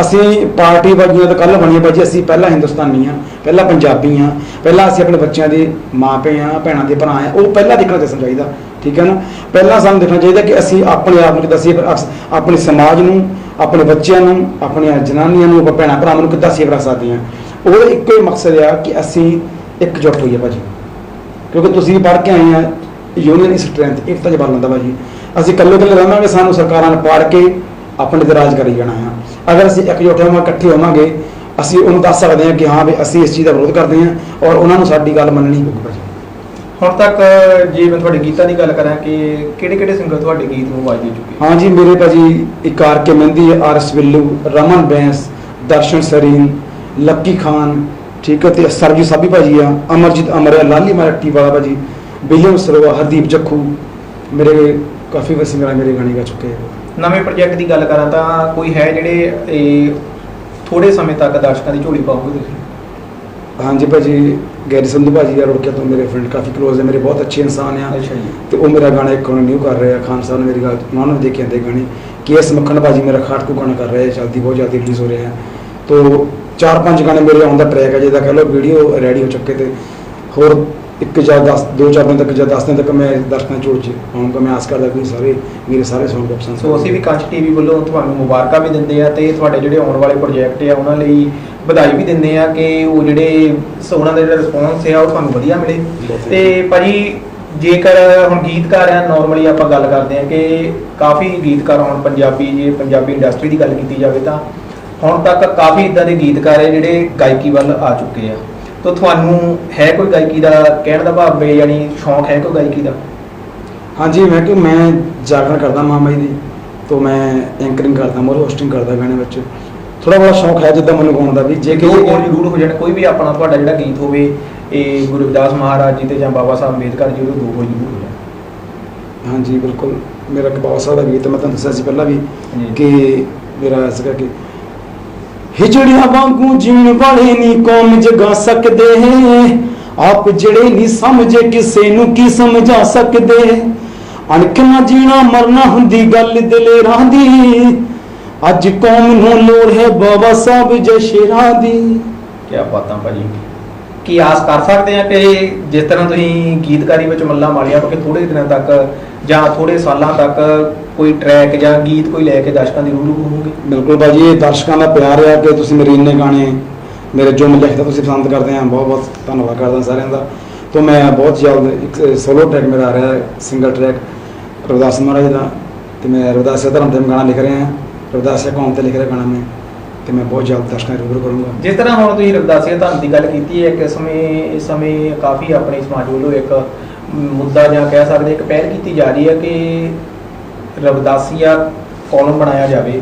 ਅਸੀਂ ਪਾਰਟੀ ਬਾਜੀਆਂ ਤਾਂ ਕੱਲ ਬਣੀ ਭਾਜੀ, ਅਸੀਂ ਪਹਿਲਾਂ ਹਿੰਦੁਸਤਾਨੀ ਆ ਪਹਿਲਾਂ ਪੰਜਾਬੀ ਆ ਪਹਿਲਾਂ ਅਸੀਂ ਆਪਣੇ ਬੱਚਿਆਂ ਦੇ ਮਾਪੇ ਆ ਭੈਣਾਂ ਦੇ ਭਰਾ ਆ ਉਹ ਪਹਿਲਾਂ ਦੇਖਣਾ ਦੱਸਣਾ ਚਾਹੀਦਾ ਠੀਕ ਹੈ ਨਾ? ਪਹਿਲਾਂ ਸਾਨੂੰ ਦੇਖਣਾ ਚਾਹੀਦਾ ਕਿ ਅਸੀਂ ਆਪਣੇ ਆਪ ਨੂੰ ਕਿੱਦਾਂ ਅਸੀਂ ਆਪਣੇ ਸਮਾਜ ਨੂੰ, ਆਪਣੇ ਬੱਚਿਆਂ ਨੂੰ, ਆਪਣੀਆਂ ਜਨਾਨੀਆਂ ਨੂੰ ਭੈਣਾਂ ਭਰਾਵਾਂ ਨੂੰ ਕਿੱਦਾਂ ਸੇਵ ਰੱਖ ਸਕਦੇ ਹਾਂ। ਉਹਦਾ ਇੱਕੋ ਹੀ ਮਕਸਦ ਆ ਕਿ ਅਸੀਂ ਇਕਜੁੱਟ ਹੋਈਏ ਭਾਜੀ। ਕਿਉਂਕਿ ਤੁਸੀਂ ਪੜ੍ਹ ਕੇ ਆਏ ਆ ਯੂਨੀਅਨ ਇਜ਼ ਸਟਰੈਂਥ ਇੱਕ ਤਾਂ ਜਵਾਬ ਲੰਦਾ ਭਾਜੀ। ਅਸੀਂ ਇਕੱਲੇ ਇਕੱਲੇ ਰਹਾਂਗੇ, ਸਾਨੂੰ ਸਰਕਾਰਾਂ ਨੇ ਪਾੜ ਕੇ ਆਪਣੇ ਤੇ ਰਾਜ ਕਰੀ ਜਾਣਾ ਆ। ਅਗਰ ਅਸੀਂ ਇਕਜੁੱਟ ਹੋਵਾਂਗੇ ਇਕੱਠੇ ਹੋਵਾਂਗੇ ਅਸੀਂ ਉਹਨੂੰ ਦੱਸ ਸਕਦੇ ਹਾਂ ਕਿ ਹਾਂ ਵੀ ਅਸੀਂ ਇਸ ਚੀਜ਼ ਦਾ ਵਿਰੋਧ ਕਰਦੇ ਹਾਂ ਔਰ ਉਹਨਾਂ ਨੂੰ ਸਾਡੀ ਗੱਲ ਮੰਨਣੀ ਪਊਗੀ ਹੁਣ ਤੱਕ ਜੇ ਮੈਂ ਤੁਹਾਡੇ ਗੀਤਾਂ ਦੀ ਗੱਲ ਕਰਾਂ ਕਿ ਕਿਹੜੇ ਕਿਹੜੇ ਸਿੰਗਰ ਤੁਹਾਡੇ ਗੀਤ ਨੂੰ ਆਵਾਜ਼ ਦੇ ਚੁੱਕੇ ਹਾਂ ਜੀ ਮੇਰੇ ਭਾਜੀ ਇੱਕ ਆਰ ਕੇ ਮਹਿੰਦੀ ਹੈ ਆਰ ਐਸ ਬਿੱਲੂ ਰਮਨ ਬੈਂਸ ਦਰਸ਼ਨ ਸਰੀਨ ਲੱਕੀ ਖਾਨ ਠੀਕ ਹੈ ਤੇ ਸਰਜੀ ਸਾਬੀ ਭਾਜੀ ਆ ਅਮਰਜੀਤ ਅਮਰਿਆ ਲਾਲੀ ਮਰਾਠੀ ਵਾਲਾ ਭਾਜੀ ਵਿਲੀਅਮ ਸਰਵਾ ਹਰਦੀਪ ਜੱਖੂ ਮੇਰੇ ਕਾਫੀ ਵਾਰ ਸਿੰਗਰ ਮੇਰੇ ਗਾਣੇ ਗਾ ਚੁੱਕੇ ਹੈ ਨਵੇਂ ਪ੍ਰੋਜੈਕਟ ਦੀ ਗੱਲ ਕਰਾਂ ਤਾਂ ਕੋਈ ਹੈ ਜਿਹੜੇ ਇਹ ਥੋੜੇ ਸਮੇਂ ਤੱਕ ਦਰਸ਼ਕਾਂ ਦੀ ਝੋਲੀ ਪਾਉਂਗੇ ਤੁਸੀਂ? ਹਾਂਜੀ ਭਾਜੀ ਗੈਰੀ ਸੰਧੂ ਭਾਜੀ ਆ ਰੁੜਕਿਆ ਤੋਂ ਮੇਰੇ ਫਰੈਂਡ ਕਾਫੀ ਕਲੋਜ਼ ਹੈ ਮੇਰੇ ਬਹੁਤ ਅੱਛੇ ਇਨਸਾਨ ਆ। ਅੱਛਾ ਜੀ। ਤੇ ਉਹ ਮੇਰਾ ਗਾਣਾ ਇੱਕ ਹੁਣ ਨਿਊ ਕਰ ਰਹੇ ਖਾਨ ਸਾਹਿਬ ਨੇ ਮੇਰੀ ਗੱਲ ਉਹਨਾਂ ਨੂੰ ਦੇਖੇ ਆਂਦੇ ਗਾਣੇ। ਕੇਐਸ ਮੱਖਣ ਭਾਜੀ ਮੇਰਾ ਖਾਟਕੂ ਗਾਣਾ ਕਰ ਰਹੇ ਜਲਦੀ ਬਹੁਤ ਜਲਦੀ ਰਿਲੀਜ਼ ਹੋ ਰਿਹਾ ਹੈ। ਤੋ ਚਾਰ ਪੰਜ ਗਾਣੇ ਮੇਰੇ ਆਉਣ ਦਾ ਟਰੈਕ ਹੈ ਜਿਹਦਾ ਕਹ ਲਓ ਵੀਡੀਓ ਰੈਡੀ ਹੋ ਚੁੱਕੇ ਤੇ ਹੋਰ ਇੱਕ ਜਾਂ 10 ਦੋ ਚਾਰ ਦਿਨ ਤੱਕ ਜਾਂ 10 ਦਿਨ ਤੱਕ ਮੈਂ ਦਰਸ਼ਕਾਂ ਚੋੜ ਚ ਆਉਂਗਾ ਮੈਂ ਆਸ ਕਰਦਾ ਕਿ ਸਾਰੇ ਮੇਰੇ ਸਾਰੇ ਸੌਂਗ ਪਸੰਦ ਸੋ ਅਸੀਂ ਵੀ ਕੰਚ ਟੀਵੀ ਵੱਲੋਂ ਤੁਹਾਨੂੰ ਮੁਬਾਰਕਾਂ ਵੀ ਦਿੰਦੇ ਆ ਤੇ ਤੁਹਾਡੇ ਜਿਹੜੇ ਆਉਣ ਵਾਲੇ ਪ੍ਰੋਜੈਕਟ ਆ ਉਹਨਾਂ ਲਈ ਵਧਾਈ ਵੀ ਦਿੰਦੇ ਆ ਕਿ ਉਹ ਜਿਹੜੇ ਉਹਨਾਂ ਦਾ ਜਿਹੜਾ ਰਿਸਪੌਂਸ ਆ ਉਹ ਤੁਹਾਨੂੰ ਵਧੀਆ ਮਿਲੇ। ਤੇ ਭਾਜੀ ਜੇਕਰ ਹੁਣ ਗੀਤਕਾਰ ਆ ਨਾਰਮਲੀ ਆਪਾਂ ਗੱਲ ਕਰਦੇ ਆ ਕਿ ਕਾਫੀ ਗੀਤਕਾਰ ਹੁਣ ਪੰਜਾਬੀ ਜੇ ਪੰਜਾਬੀ ਇੰਡਸਟਰੀ ਦੀ ਗੱਲ ਕੀਤੀ ਜਾਵੇ ਤਾਂ ਹੁਣ ਤੱਕ ਕਾਫੀ ਇਦਾਂ ਦੇ ਗੀਤਕਾਰ ਹੈ ਜਿਹੜੇ ਗਾਇਕੀ ਵੱਲ ਆ ਚੁੱਕੇ ਆ। ਤਾਂ ਤੁਹਾਨੂੰ ਹੈ ਕੋਈ ਗਾਇਕੀ ਦਾ ਕਹਿਣ ਦਾ ਭਾਵ ਹੈ ਯਾਨੀ ਸ਼ੌਂਕ ਹੈ ਕੋਈ ਗਾਇਕੀ ਦਾ? ਹਾਂਜੀ ਮੈਂ ਕਿ ਮੈਂ ਜਾਗਰਣ ਕਰਦਾ ਮਾਮਾ ਜੀ ਦੀ ਤੋਂ ਮੈਂ ਐਂਕਰਿੰਗ ਕਰਦਾ ਮੋਰ ਹੋਸਟਿੰਗ ਕਰਦਾ ਗਾਣੇ ਵਿੱਚ। ਥੋੜਾ ਬੜਾ ਸ਼ੌਂਕ ਹੈ ਜਿੱਦਾਂ ਮੈਨੂੰ ਗਾਉਣ ਦਾ ਵੀ ਜੇ ਕਿ ਦੋ ਬੋਲ ਜ਼ਰੂਰ ਹੋ ਜਾਣ ਕੋਈ ਵੀ ਆਪਣਾ ਤੁਹਾਡਾ ਜਿਹੜਾ ਗੀਤ ਹੋਵੇ ਇਹ ਗੁਰੂ ਰਵਿਦਾਸ ਮਹਾਰਾਜ ਜੀ ਤੇ ਜਾਂ ਬਾਬਾ ਸਾਹਿਬ ਅੰਬੇਦਕਰ ਜੀ ਉਹਦੇ ਦੋ ਬੋਲ ਜ਼ਰੂਰ ਹੋ ਜਾਣ। ਹਾਂਜੀ ਬਿਲਕੁਲ। ਮੇਰਾ ਇੱਕ ਬਹੁਤ ਸਾਰਾ ਗੀਤ ਹੈ, ਮੈਂ ਤੁਹਾਨੂੰ ਦੱਸਿਆ ਸੀ ਪਹਿਲਾਂ ਵੀ। ਕਿ ਮੇਰਾ ਸੀਗਾ ਕਿ ਹਿਜੜਿਆਂ ਵਾਂਗੂ ਜੀਣ ਵਾਲੇ ਨਹੀਂ ਕੌਮ ਜਗਾ ਸਕਦੇ ਆਪ ਜਿਹੜੇ ਨਹੀਂ ਸਮਝੇ ਕਿਸੇ ਨੂੰ ਕੀ ਸਮਝਾ ਸਕਦੇ? ਅਣਖ ਜੀਣਾ ਮਰਨਾ ਹੁੰਦੀ ਗੱਲ ਦਲੇਰਾਂ ਦੀ। ਅੱਜ ਕੌਮ ਨੂੰ ਲੋੜ ਹੈ ਬਾਬਾ ਸਾਹਿਬ ਜੈ ਸ਼ੇਰਾਂ ਦੀ। ਕੀ ਬਾਤਾਂ ਭਾਜੀ? ਕੀ ਆਸ ਕਰ ਸਕਦੇ ਆ ਕਿ ਜਿਸ ਤਰ੍ਹਾਂ ਤੁਸੀਂ ਗੀਤਕਾਰੀ ਵਿੱਚ ਮੱਲਾ ਮਾਲਿਆ ਕਿ ਥੋੜੇ ਦਿਨਾਂ ਤੱਕ ਜਾਂ ਥੋੜੇ ਸਾਲਾਂ ਤੱਕ ਕੋਈ ਟਰੈਕ ਜਾਂ ਗੀਤ ਕੋਈ ਲੈ ਕੇ ਦਰਸ਼ਕਾਂ ਦੀ ਰੂਬਰੂ ਹੋਵੋਗੇ ਬਿਲਕੁਲ ਭਾਜੀ ਇਹ ਦਰਸ਼ਕਾਂ ਦਾ ਪਿਆਰ ਆ ਕਿ ਤੁਸੀਂ ਮੇਰੇ ਇੰਨੇ ਗਾਣੇ ਮੇਰੇ ਜੋ ਮੈਂ ਲਿਖਦਾ ਤੁਸੀਂ ਪਸੰਦ ਕਰਦੇ ਆ। ਬਹੁਤ ਬਹੁਤ ਧੰਨਵਾਦ ਕਰਦਾ ਸਾਰਿਆਂ ਦਾ। ਤੋਂ ਮੈਂ ਬਹੁਤ ਜਲਦ ਇੱਕ ਸੋਲੋ ਟਰੈਕ ਮੇਰਾ ਆ ਰਿਹਾ ਹੈ ਸਿੰਗਲ ਟਰੈਕ ਰਵਿਦਾਸ ਮਹਾਰਾਜ ਦਾ। ਤੇ ਮੈਂ ਰਵਿਦਾਸ ਧਰਮ ਤੇ ਗਾਣਾ ਲਿਖ ਰਿਹਾ ਹਾਂ। ਰਵਿਦਾਸ ਕੌਮ ਤੇ ਲਿਖ ਰਿਹਾ ਗਾਣਾ ਮੈਂ। ਤੇ ਮੈਂ ਬਹੁਤ ਜਲਦ ਦਰਸ਼ਕਾਂ ਨੂੰ ਰੂਬਰੂ ਕਰੂੰਗਾ। ਜਿਸ ਤਰ੍ਹਾਂ ਹੁਣ ਤੁਸੀਂ ਰਵਿਦਾਸੀਆ ਧਰਮ ਦੀ ਗੱਲ ਕੀਤੀ ਹੈ ਕਿ ਸਮੇਂ ਇਸ ਸਮੇਂ ਕਾਫੀ ਆਪਣੇ ਸਮਾਜ ਵੱਲੋਂ ਇੱਕ ਮੁੱਦਾ ਜਾਂ ਕਹਿ ਸਕਦੇ ਇੱਕ ਪਹਿਲ ਕੀਤੀ ਜਾ ਰਹੀ ਹੈ ਕਿ ਰਵਿਦਾਸੀਆ ਕਾਲਮ ਬਣਾਇਆ ਜਾਵੇ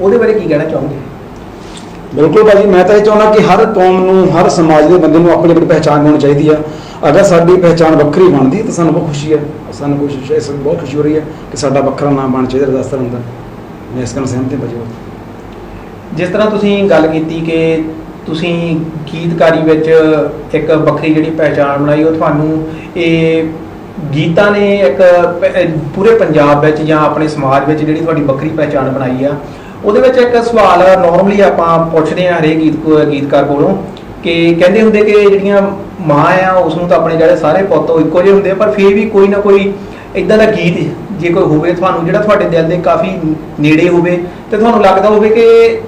ਉਹਦੇ ਬਾਰੇ ਕੀ ਕਹਿਣਾ ਚਾਹੋਗੇ? ਬਿਲਕੁਲ ਭਾਜੀ ਮੈਂ ਤਾਂ ਇਹ ਚਾਹੁੰਦਾ ਕਿ ਹਰ ਕੌਮ ਨੂੰ ਹਰ ਸਮਾਜ ਦੇ ਬੰਦੇ ਨੂੰ ਆਪਣੀ ਆਪਣੀ ਪਹਿਚਾਣ ਹੋਣੀ ਚਾਹੀਦੀ ਆ। ਅਗਰ ਸਾਡੀ ਪਹਿਚਾਣ ਵੱਖਰੀ ਬਣਦੀ ਤਾਂ ਸਾਨੂੰ ਬਹੁਤ ਖੁਸ਼ੀ ਹੈ ਸਾਨੂੰ ਖੁਸ਼ੀ ਇਸ ਬਹੁਤ ਖੁਸ਼ੀ ਹੋ ਰਹੀ ਹੈ ਕਿ ਸਾਡਾ ਵੱਖਰਾ ਨਾਮ ਬਣ ਚਾਹੀਦਾ ਰਵਿਦਾਸ ਧਰਮ ਦਾ। ਮੈਂ ਇਸ ਨਾਲ ਸਹਿਮਤ ਹਾਂ ਭਾਜੀ। ਜਿਸ ਤਰ੍ਹਾਂ ਤੁਸੀਂ ਗੱਲ ਕੀਤੀ ਕਿ ਤੁਸੀਂ ਗੀਤਕਾਰੀ ਵਿੱਚ ਇੱਕ ਵੱਖਰੀ ਜਿਹੜੀ ਪਹਿਚਾਣ ਬਣਾਈ ਉਹ ਤੁਹਾਨੂੰ ਇਹ ਗੀਤਾਂ ਨੇ ਇੱਕ ਪੂਰੇ ਪੰਜਾਬ ਵਿੱਚ ਜਾਂ ਆਪਣੇ ਸਮਾਜ ਵਿੱਚ ਜਿਹੜੀ ਤੁਹਾਡੀ ਵੱਖਰੀ ਪਹਿਚਾਣ ਬਣਾਈ ਆ, ਉਹਦੇ ਵਿੱਚ ਇੱਕ ਸਵਾਲ ਨਾਰਮਲੀ ਆਪਾਂ ਪੁੱਛਦੇ ਆ ਹਰੇਕ ਗੀਤ ਕੋ- ਗੀਤਕਾਰ ਕੋਲੋਂ ਕਿ ਕਹਿੰਦੇ ਹੁੰਦੇ ਕਿ ਜਿਹੜੀਆਂ ਮਾਂ ਆ ਉਸ ਨੂੰ ਤਾਂ ਆਪਣੇ ਜਿਹੜੇ ਸਾਰੇ ਪੁੱਤ ਉਹ ਇੱਕੋ ਜਿਹੇ ਹੁੰਦੇ ਆ, ਪਰ ਫਿਰ ਵੀ ਕੋਈ ਨਾ ਕੋਈ ਇਦਾਂ ਦਾ ਗੀਤ ਜੇ ਕੋਈ ਹੋਵੇ ਤੁਹਾਨੂੰ, ਜਿਹੜਾ ਤੁਹਾਡੇ ਦਿਲ ਦੇ ਕਾਫੀ ਨੇੜੇ ਹੋਵੇ, ਤੇ ਤੁਹਾਨੂੰ ਲੱਗਦਾ ਹੋਵੇ ਕਿ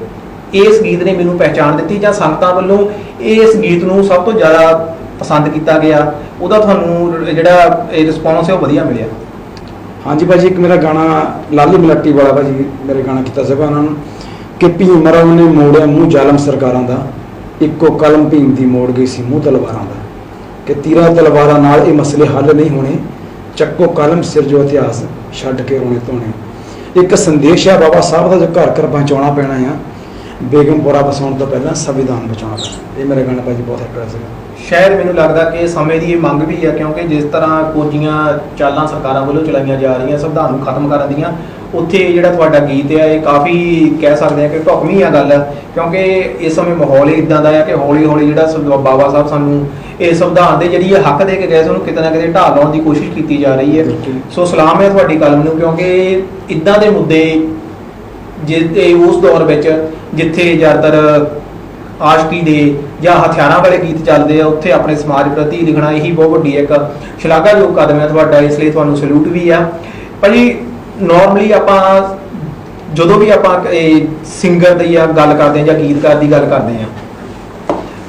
ਇਸ ਗੀਤ ਨੇ ਮੈਨੂੰ ਪਹਿਚਾਣ ਦਿੱਤੀ ਜਾਂ ਸੰਗਤਾਂ ਵੱਲੋਂ ਇਸ ਗੀਤ ਨੂੰ ਸਭ ਤੋਂ ਜ਼ਿਆਦਾ ਪਸੰਦ ਕੀਤਾ ਗਿਆ, ਉਹਦਾ ਤੁਹਾਨੂੰ ਜਿਹੜਾ ਰਿਸਪੌਂਸ ਹੈ ਉਹ ਵਧੀਆ ਮਿਲਿਆ। ਹਾਂਜੀ ਭਾਜੀ, ਇੱਕ ਮੇਰਾ ਗਾਣਾ ਲਾਲੀ ਮਲੱਟੀ ਵਾਲਾ ਭਾਜੀ, ਮੇਰੇ ਗਾਣਾ ਕੀਤਾ ਸੀਗਾ ਉਹਨਾਂ ਨੂੰ, ਕਿ ਭੀਮ ਰਾਓ ਨੇ ਮੋੜਿਆ ਮੂੰਹ ਜ਼ਾਲਮ ਸਰਕਾਰਾਂ ਦਾ, ਇੱਕੋ ਕਲਮ ਭੀਮ ਦੀ ਮੋੜ ਗਈ ਸੀ ਮੂੰਹ ਤਲਵਾਰਾਂ ਦਾ, ਕਿ ਤੀਰਾਂ ਤਲਵਾਰਾਂ ਨਾਲ ਇਹ ਮਸਲੇ ਹੱਲ ਨਹੀਂ ਹੋਣੇ, ਚੱਕੋ ਕਲਮ ਸਿਰ ਜੋ ਇਤਿਹਾਸ ਛੱਡ ਕੇ ਰੋਣੇ ਧੋਣੇ। ਇੱਕ ਸੰਦੇਸ਼ ਹੈ ਬਾਬਾ ਸਾਹਿਬ ਦਾ ਜੋ ਘਰ ਘਰ ਪਹੁੰਚਾਉਣਾ ਪੈਣਾ ਆ ਬੇਗਮਪੁਰਾ ਵਸਾਉਣ ਤੋਂ ਪਹਿਲਾਂ ਸੰਵਿਧਾਨ ਬਚਾਉਣਾ ਇਹ ਮੇਰਾ ਗਾਣਾ ਭਾਜੀ ਬਹੁਤ ਹਿੱਟ ਸੀਗਾ। ਸ਼ਾਇਦ ਮੈਨੂੰ ਲੱਗਦਾ ਕਿ ਸਮੇਂ ਦੀ ਇਹ ਮੰਗ ਵੀ ਹੈ ਕਿਉਂਕਿ ਜਿਸ ਤਰ੍ਹਾਂ ਕੋਜੀਆਂ ਚਾਲਾਂ ਸਰਕਾਰਾਂ ਵੱਲੋਂ ਚਲਾਈਆਂ ਜਾ ਰਹੀਆਂ ਸੰਵਿਧਾਨ ਨੂੰ ਖਤਮ ਕਰਨ ਦੀਆਂ ਉੱਥੇ ਜਿਹੜਾ ਤੁਹਾਡਾ ਗੀਤ ਹੈ ਇਹ ਕਾਫੀ ਕਹਿ ਸਕਦੇ ਆ ਕਿ ਢੁਕਵੀਂ ਆ ਗੱਲ ਕਿਉਂਕਿ ਇਸ ਸਮੇਂ ਮਾਹੌਲ ਹੀ ਇਦਾਂ ਦਾ ਹੈ ਕਿ ਹੌਲੀ ਹੌਲੀ ਜਿਹੜਾ ਬਾਬਾ ਸਾਹਿਬ ਸਾਨੂੰ ਇਹ ਸੰਵਿਧਾਨ ਦੇ ਜਿਹੜੀ ਇਹ ਹੱਕ ਦੇ ਕੇ ਗਏ ਸੀ ਉਹਨੂੰ ਕਿਤੇ ਨਾ ਕਿਤੇ ਢਾਹ ਲਾਉਣ ਦੀ ਕੋਸ਼ਿਸ਼ ਕੀਤੀ ਜਾ ਰਹੀ ਹੈ। ਸੋ ਸਲਾਮ ਹੈ ਤੁਹਾਡੀ ਕਲਮ ਨੂੰ ਕਿਉਂਕਿ ਇਦਾਂ ਦੇ ਮੁੱਦੇ ਜਿੱਤੇ ਉਸ ਦੌਰ ਵਿੱਚ ਜਿੱਥੇ ਜ਼ਿਆਦਾਤਰ ਆਸ਼ਕੀ ਦੇ ਜਾਂ ਹਥਿਆਰਾਂ ਵਾਲੇ ਗੀਤ ਚੱਲਦੇ ਆ, ਉੱਥੇ ਆਪਣੇ ਸਮਾਜ ਪ੍ਰਤੀ ਲਿਖਣਾ ਇਹੀ ਬਹੁਤ ਵੱਡੀ ਇੱਕ ਸ਼ਲਾਘਾਯੋਗ ਕਦਮ ਹੈ ਤੁਹਾਡਾ, ਇਸ ਲਈ ਤੁਹਾਨੂੰ ਸਲੂਟ ਵੀ ਆ। ਭਾਜੀ ਨਾਰਮਲੀ ਆਪਾਂ ਜਦੋਂ ਵੀ ਆਪਾਂ ਇਹ ਸਿੰਗਰ ਦੀ ਆ ਗੱਲ ਕਰਦੇ ਆ ਜਾਂ ਗੀਤਕਾਰ ਦੀ ਗੱਲ ਕਰਦੇ ਆ,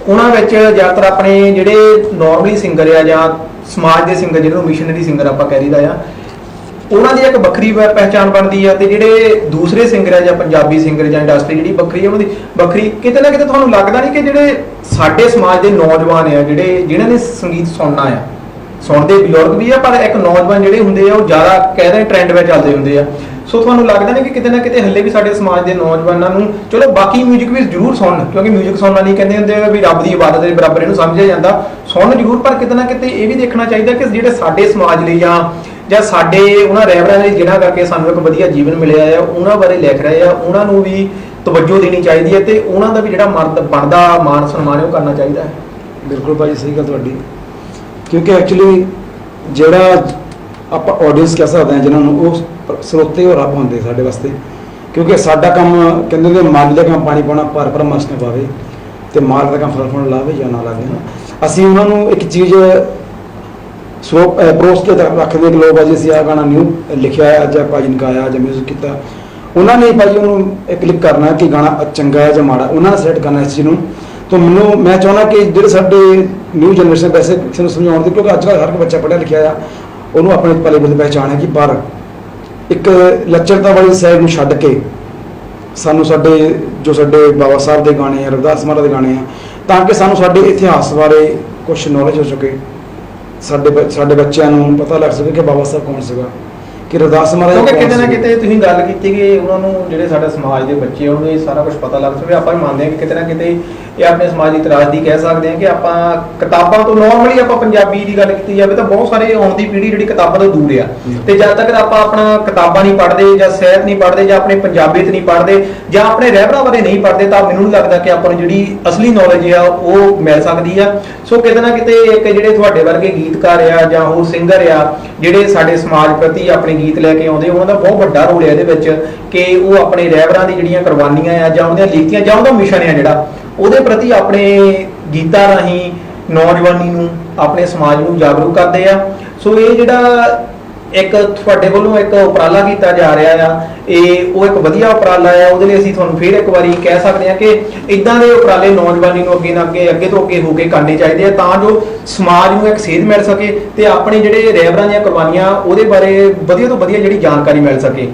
ਉਹਨਾਂ ਵਿੱਚ ਜ਼ਿਆਦਾਤਰ ਆਪਣੇ ਜਿਹੜੇ ਨਾਰਮਲੀ ਸਿੰਗਰ ਆ ਜਾਂ ਸਮਾਜ ਦੇ ਸਿੰਗਰ ਜਿਹਨੂੰ ਮਿਸ਼ਨਰੀ ਸਿੰਗਰ ਆਪਾਂ ਕਹਿ ਦਈਦਾ ਆ ਉਹਨਾਂ ਦੀ ਇੱਕ ਵੱਖਰੀ ਪ- ਪਹਿਚਾਣ ਬਣਦੀ ਆ ਤੇ ਜਿਹੜੇ ਦੂਸਰੇ ਸਿੰਗਰ ਆ ਜਾਂ ਪੰਜਾਬੀ ਸਿੰਗਰ ਜਾਂ ਇੰਡਸਟਰੀ ਜਿਹੜੀ ਵੱਖਰੀ ਆ ਉਹਨਾਂ ਦੀ ਵੱਖਰੀ ਕਿਤੇ ਨਾ ਕਿਤੇ ਤੁਹਾਨੂੰ ਲੱਗਦਾ ਨਹੀਂ ਕਿ ਜਿਹੜੇ ਸਾਡੇ ਸਮਾਜ ਦੇ ਨੌਜਵਾਨ ਆ ਜਿਹੜੇ ਜਿਨ੍ਹਾਂ ਨੇ ਸੰਗੀਤ ਸੁਣਨਾ ਆ ਸੁਣਦੇ ਬਜ਼ੁਰਗ ਵੀ ਆ ਪਰ ਇੱਕ ਨੌਜਵਾਨ ਜਿਹੜੇ ਹੁੰਦੇ ਆ ਉਹ ਜ਼ਿਆਦਾ ਕਹਿੰਦੇ ਟ੍ਰੈਂਡ ਵਿੱਚ ਚੱਲਦੇ ਹੁੰਦੇ ਆ ਸੋ ਤੁਹਾਨੂੰ ਲੱਗਦਾ ਨਹੀਂ ਕਿ ਕਿਤੇ ਨਾ ਕਿਤੇ ਹੱਲੇ ਵੀ ਸਾਡੇ ਸਮਾਜ ਦੇ ਨੌਜਵਾਨਾਂ ਨੂੰ ਚਲੋ ਬਾਕੀ 뮤직 ਵੀ ਜ਼ਰੂਰ ਸੁਣਨ ਕਿਉਂਕਿ 뮤직 ਸੁਣਨਾ ਨਹੀਂ ਕਹਿੰਦੇ ਹੁੰਦੇ ਆ ਵੀ ਰੱਬ ਦੀ ਇਬਾਦਤ ਦੇ ਬਰਾਬਰ ਇਹਨੂੰ ਸਮਝਿਆ ਜਾਂਦਾ ਸੁਣਨ ਜ਼ਰੂਰ ਪਰ ਕਿਤੇ ਨਾ ਕਿਤੇ ਇਹ ਵੀ ਦੇਖਣਾ ਚਾਹੀਦਾ ਕਿ ਜਿਹੜੇ ਸਾਡੇ ਸਮਾਜ ਲਈ ਜਾਂ ਜਾਂ ਸਾਡੇ ਉਹਨਾਂ ਰਹਿਬਰਾਂ ਲਈ ਜਿਨ੍ਹਾਂ ਕਰਕੇ ਸਾਨੂੰ ਇੱਕ ਵਧੀਆ ਜੀਵਨ ਮਿਲਿਆ ਆ, ਉਹਨਾਂ ਬਾਰੇ ਲਿਖ ਰਹੇ ਆ, ਉਹਨਾਂ ਨੂੰ ਵੀ ਤਵੱਜੋ ਦੇਣੀ ਚਾਹੀਦੀ ਹੈ ਤੇ ਉਹਨਾਂ ਦਾ ਵੀ ਜਿਹੜਾ ਮਰਦ ਬਣਦਾ ਮਾਨ ਸਨਮਾਨ ਉਹ ਕਰਨਾ ਚਾਹੀਦਾ ਹੈ। ਬਿਲਕੁਲ ਭਾਜੀ, ਸਹੀ ਗੱਲ ਤੁਹਾਡੀ। ਕਿਉਂਕਿ ਐਕਚੁਅਲੀ ਜਿਹੜਾ ਆਪਾਂ ਆਡੀਅנס ਕਹਿ ਸਕਦੇ ਹਾਂ ਜਿਨ੍ਹਾਂ ਨੂੰ, ਉਹ ਸਰੋਤੇ ਉਹ ਰੱਬ ਹੁੰਦੇ ਸਾਡੇ ਵਾਸਤੇ। ਕਿਉਂਕਿ ਸਾਡਾ ਕੰਮ ਕਹਿੰਦੇ ਨੇ ਮਨ ਦਾ ਕੰਮ ਪਾਣੀ ਪਾਉਣਾ ਪਰ ਪਰ ਮਸ ਪਾਵੇ ਤੇ ਮਾਲ ਦਾ ਕੰਮ ਫਲ ਫਲ ਲਾਵੇ ਜਾਂ ਨਾ ਲਾਵੇ। ਅਸੀਂ ਉਹਨਾਂ ਨੂੰ ਇੱਕ ਚੀਜ਼ ਸੋ ਪਰੋਸ ਕੇ ਰੱਖਦੇ ਕਿ ਲੋਕ ਭਾਜੀ, ਅਸੀਂ ਆਹ ਗਾਣਾ ਨਿਊ ਲਿਖਿਆ ਹੈ ਜਾਂ ਭਾਜੀ ਨੇ ਗਾਇਆ ਜਾਂ ਮਿਊਜ਼ਿਕ ਕੀਤਾ। ਉਹਨਾਂ ਨੇ ਭਾਜੀ ਉਹਨੂੰ ਕਲਿੱਕ ਕਰਨਾ ਕਿ ਗਾਣਾ ਚੰਗਾ ਹੈ ਜਾਂ ਮਾੜਾ ਉਹਨਾਂ ਨੇ ਸੈੱਟ ਕਰਨਾ ਇਸ ਚੀਜ਼ ਨੂੰ। ਤਾਂ ਮੈਨੂੰ, ਮੈਂ ਚਾਹੁੰਦਾ ਕਿ ਜਿਹੜੇ ਸਾਡੇ ਨਿਊ ਜਨਰੇਸ਼ਨ ਵੈਸੇ ਕਿਸੇ ਨੂੰ ਸਮਝਾਉਣ ਦੀ, ਕਿਉਂਕਿ ਅੱਜ ਕੱਲ੍ਹ ਹਰ ਇੱਕ ਬੱਚਾ ਪੜ੍ਹਿਆ ਲਿਖਿਆ ਆ, ਉਹਨੂੰ ਆਪਣੇ ਪਲੇ ਦੀ ਪਹਿਚਾਣ ਹੈ ਕਿ ਪਰ ਇੱਕ ਲੱਚਰਤਾ ਵਾਲੀ ਸਾਈਡ ਨੂੰ ਛੱਡ ਕੇ ਸਾਨੂੰ ਸਾਡੇ, ਜੋ ਸਾਡੇ ਬਾਬਾ ਸਾਹਿਬ ਦੇ ਗਾਣੇ ਆ, ਰਵਿਦਾਸ ਮਹਾਰਾਜ ਦੇ ਗਾਣੇ ਆ, ਤਾਂ ਕਿ ਸਾਨੂੰ ਸਾਡੇ ਇਤਿਹਾਸ ਬਾਰੇ ਕੁਝ ਨੌਲੇਜ ਹੋ ਸਕੇ। ਸਾਡੇ ਸਾਡੇ ਬੱਚਿਆਂ ਨੂੰ ਪਤਾ ਲੱਗ ਸਕੇ ਕਿ ਬਾਬਾ ਸਾਹਿਬ ਕੌਣ ਸੀਗਾ ਕਿ ਰਵਿਦਾਸ ਮਹਾਰਾਜ ਕਿਉਂਕਿ ਕਿਤੇ ਨਾ। ਕਿਤੇ ਤੁਸੀਂ ਗੱਲ ਕੀਤੀ ਕਿ ਉਹਨਾਂ ਨੂੰ ਜਿਹੜੇ ਸਾਡੇ ਸਮਾਜ ਦੇ ਬੱਚੇ ਉਹਨਾਂ ਇਹ ਸਾਰਾ ਕੁਝ ਪਤਾ ਲੱਗ ਸਕੇ ਆਪਾਂ ਵੀ ਮੰਨਦੇ ਹਾਂ ਕਿ ਕਿਤੇ ਨਾ ਕਿਤੇ ਇਹ ਆਪਣੇ ਸਮਾਜ ਦੀ ਤਰਾਸਦੀ ਕਹਿ ਸਕਦੇ ਹਾਂ ਕਿ ਆਪਾਂ ਕਿਤਾਬਾਂ ਤੋਂ ਨਾਰਮਲੀ ਆਪਾਂ ਪੰਜਾਬੀ ਦੀ ਗੱਲ ਕੀਤੀ ਜਾਵੇ ਤਾਂ ਬਹੁਤ ਸਾਰੇ ਆਉਣ ਦੀ ਪੀੜ੍ਹੀ ਜਿਹੜੀ ਕਿਤਾਬਾਂ ਤੋਂ ਦੂਰ ਆ। ਤੇ ਜਦ ਤੱਕ ਆਪਾਂ ਆਪਣਾ ਕਿਤਾਬਾਂ ਨਹੀਂ ਪੜ੍ਹਦੇ ਜਾਂ ਸਾਹਿਤ ਨਹੀਂ ਪੜ੍ਹਦੇ ਜਾਂ ਆਪਣੇ ਪੰਜਾਬੀਅਤ ਨਹੀਂ ਪੜ੍ਹਦੇ ਜਾਂ ਆਪਣੇ ਰਹਿਬਰਾਂ ਬਾਰੇ ਨਹੀਂ ਪੜ੍ਹਦੇ ਤਾਂ ਮੈਨੂੰ ਨਹੀਂ ਲੱਗਦਾ ਕਿ ਆਪਾਂ ਨੂੰ ਜਿਹੜੀ ਅਸਲੀ ਨੌਲੇਜ ਆ ਉਹ ਮਿਲ ਸਕਦੀ ਆ। ਸੋ ਕਿਤੇ ਨਾ ਕਿਤੇ ਇੱਕ ਜਿਹੜੇ ਤੁਹਾਡੇ ਵਰਗੇ ਗੀਤਕਾਰ ਆ ਜਾਂ ਹੋਰ ਸਿੰਗਰ ਆ ਜਿਹੜੇ ਸਾਡੇ ਸਮਾਜ ਪ੍ਰਤੀ ਆਪਣੇ ਗੀਤ ਲੈ ਕੇ ਆਉਂਦੇ ਉਹਨਾਂ ਦਾ ਬਹੁਤ ਵੱਡਾ ਰੋਲ ਹੈ ਇਹਦੇ ਵਿੱਚ ਕਿ ਉਹ ਆਪਣੇ ਰਹਿਬਰਾਂ ਦੀ ਜਿਹੜੀਆਂ ਕੁਰਬਾਨੀਆਂ ਆ ਜਾਂ ਉਹਦੀਆਂ ਲੀਤੀਆਂ ਜਾਂ ਉਹਦਾ ਮਿਸ਼ਨ ਆ ਜਿਹੜਾ ਉਹਦੇ ਪ੍ਰਤੀ ਆਪਣੇ ਗੀਤਾਂ ਰਾਹੀਂ ਨੌਜਵਾਨੀ ਨੂੰ, ਆਪਣੇ ਸਮਾਜ ਨੂੰ ਜਾਗਰੂਕ ਕਰਦੇ ਆ। ਸੋ ਇਹ ਜਿਹੜਾ ਇੱਕ ਤੁਹਾਡੇ ਵੱਲੋਂ ਇੱਕ ਉਪਰਾਲਾ ਕੀਤਾ ਜਾ ਰਿਹਾ ਆ, ਇਹ ਉਹ ਇੱਕ ਵਧੀਆ ਉਪਰਾਲਾ ਆ। ਉਹਦੇ ਲਈ ਅਸੀਂ ਤੁਹਾਨੂੰ ਫੇਰ ਇੱਕ ਵਾਰੀ ਕਹਿ ਸਕਦੇ ਆ ਕਿ ਇਦਾਂ ਦੇ ਉਪਰਾਲੇ ਨੌਜਵਾਨੀ ਨੂੰ ਅੱਗੇ ਨਾ ਅੱਗੇ ਅੱਗੇ ਤੋਂ ਅੱਗੇ ਹੋ ਕੇ ਕਰਨੇ ਚਾਹੀਦੇ ਆ, ਤਾਂ ਜੋ ਸਮਾਜ ਨੂੰ ਇੱਕ ਸੇਧ ਮਿਲ ਸਕੇ ਤੇ ਆਪਣੇ ਜਿਹੜੇ ਰਹਿਬਰਾਂ ਦੀਆਂ ਕੁਰਬਾਨੀਆਂ, ਉਹਦੇ ਬਾਰੇ ਵਧੀਆ ਤੋਂ ਵਧੀਆ ਜਿਹੜੀ ਜਾਣਕਾਰੀ ਮਿਲ ਸਕੇ।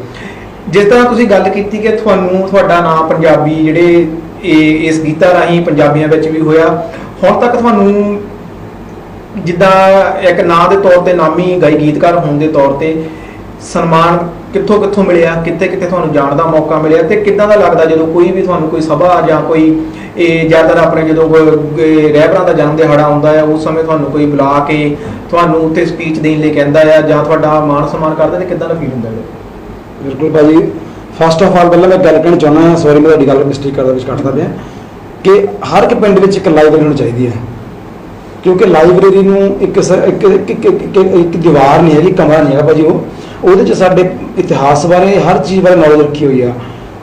ਜਿਸ ਤਰ੍ਹਾਂ ਤੁਸੀਂ ਗੱਲ ਕੀਤੀ ਕਿ ਤੁਹਾਨੂੰ ਤੁਹਾਡਾ ਨਾਮ ਪੰਜਾਬੀ ਜਿਹੜੇ ਇਹ ਇਸ ਗੀਤਾਂ ਰਾਹੀਂ ਪੰਜਾਬੀਆਂ ਵਿੱਚ ਵੀ ਹੋਇਆ। ਹੁਣ ਤੱਕ ਤੁਹਾਨੂੰ ਜਿੱਦਾਂ ਇੱਕ ਨਾਂ ਦੇ ਤੌਰ ਤੇ ਨਾਮੀ ਗਾਈ ਗੀਤਕਾਰ ਹੋਣ ਦੇ ਤੌਰ ਤੇ ਸਨਮਾਨ ਕਿੱਥੋਂ ਕਿੱਥੋਂ ਮਿਲਿਆ, ਕਿੱਥੇ ਕਿੱਥੇ ਤੁਹਾਨੂੰ ਜਾਣ ਦਾ ਮੌਕਾ ਮਿਲਿਆ ਤੇ ਕਿੱਦਾਂ ਦਾ ਲੱਗਦਾ ਜਦੋਂ ਕੋਈ ਵੀ ਤੁਹਾਨੂੰ ਕੋਈ ਸਭਾ ਜਾਂ ਕੋਈ ਇਹ ਜ਼ਿਆਦਾਤਰ ਆਪਣੇ ਜਦੋਂ ਰਹਿਬਰਾਂ ਦਾ ਜਨਮ ਦਿਹਾੜਾ ਆਉਂਦਾ ਹੈ ਉਸ ਸਮੇਂ ਤੁਹਾਨੂੰ ਕੋਈ ਬੁਲਾ ਕੇ ਤੁਹਾਨੂੰ ਉੱਥੇ ਸਪੀਚ ਦੇਣ ਲਈ ਕਹਿੰਦਾ ਹੈ ਜਾਂ ਤੁਹਾਡਾ ਮਾਣ ਸਨਮਾਨ ਕਰਦਾ ਤੇ ਕਿੱਦਾਂ ਦਾ ਫੀਲ ਹੁੰਦਾ ਹੈ ਬਿਲਕੁਲ ਭਾਜੀ ਫਸਟ ਆਫ ਆਲ ਪਹਿਲਾਂ ਮੈਂ ਗੱਲ ਕਹਿਣਾ ਚਾਹੁੰਦਾ ਹਾਂ ਸੌਰੀ ਮੈਂ ਤੁਹਾਡੀ ਗੱਲ ਮਿਸਟੇਕ ਕਰਦਾ, ਵਿੱਚ ਕੱਟਦਾ ਪਿਆ। ਕਿ ਹਰ ਇੱਕ ਪਿੰਡ ਵਿੱਚ ਇੱਕ ਲਾਇਬ੍ਰੇਰੀ ਹੋਣੀ ਚਾਹੀਦੀ ਹੈ। ਕਿਉਂਕਿ ਲਾਇਬ੍ਰੇਰੀ ਨੂੰ ਇੱਕ ਸ- ਇੱਕ, ਇੱਕ- ਦੀਵਾਰ ਨਹੀਂ ਹੈਗੀ, ਕਮਰਾ ਨਹੀਂ ਹੈਗਾ ਭਾਜੀ ਉਹ। ਉਹਦੇ 'ਚ ਸਾਡੇ ਇਤਿਹਾਸ ਬਾਰੇ, ਹਰ ਚੀਜ਼ ਬਾਰੇ ਨੌਲੇਜ ਰੱਖੀ ਹੋਈ ਆ।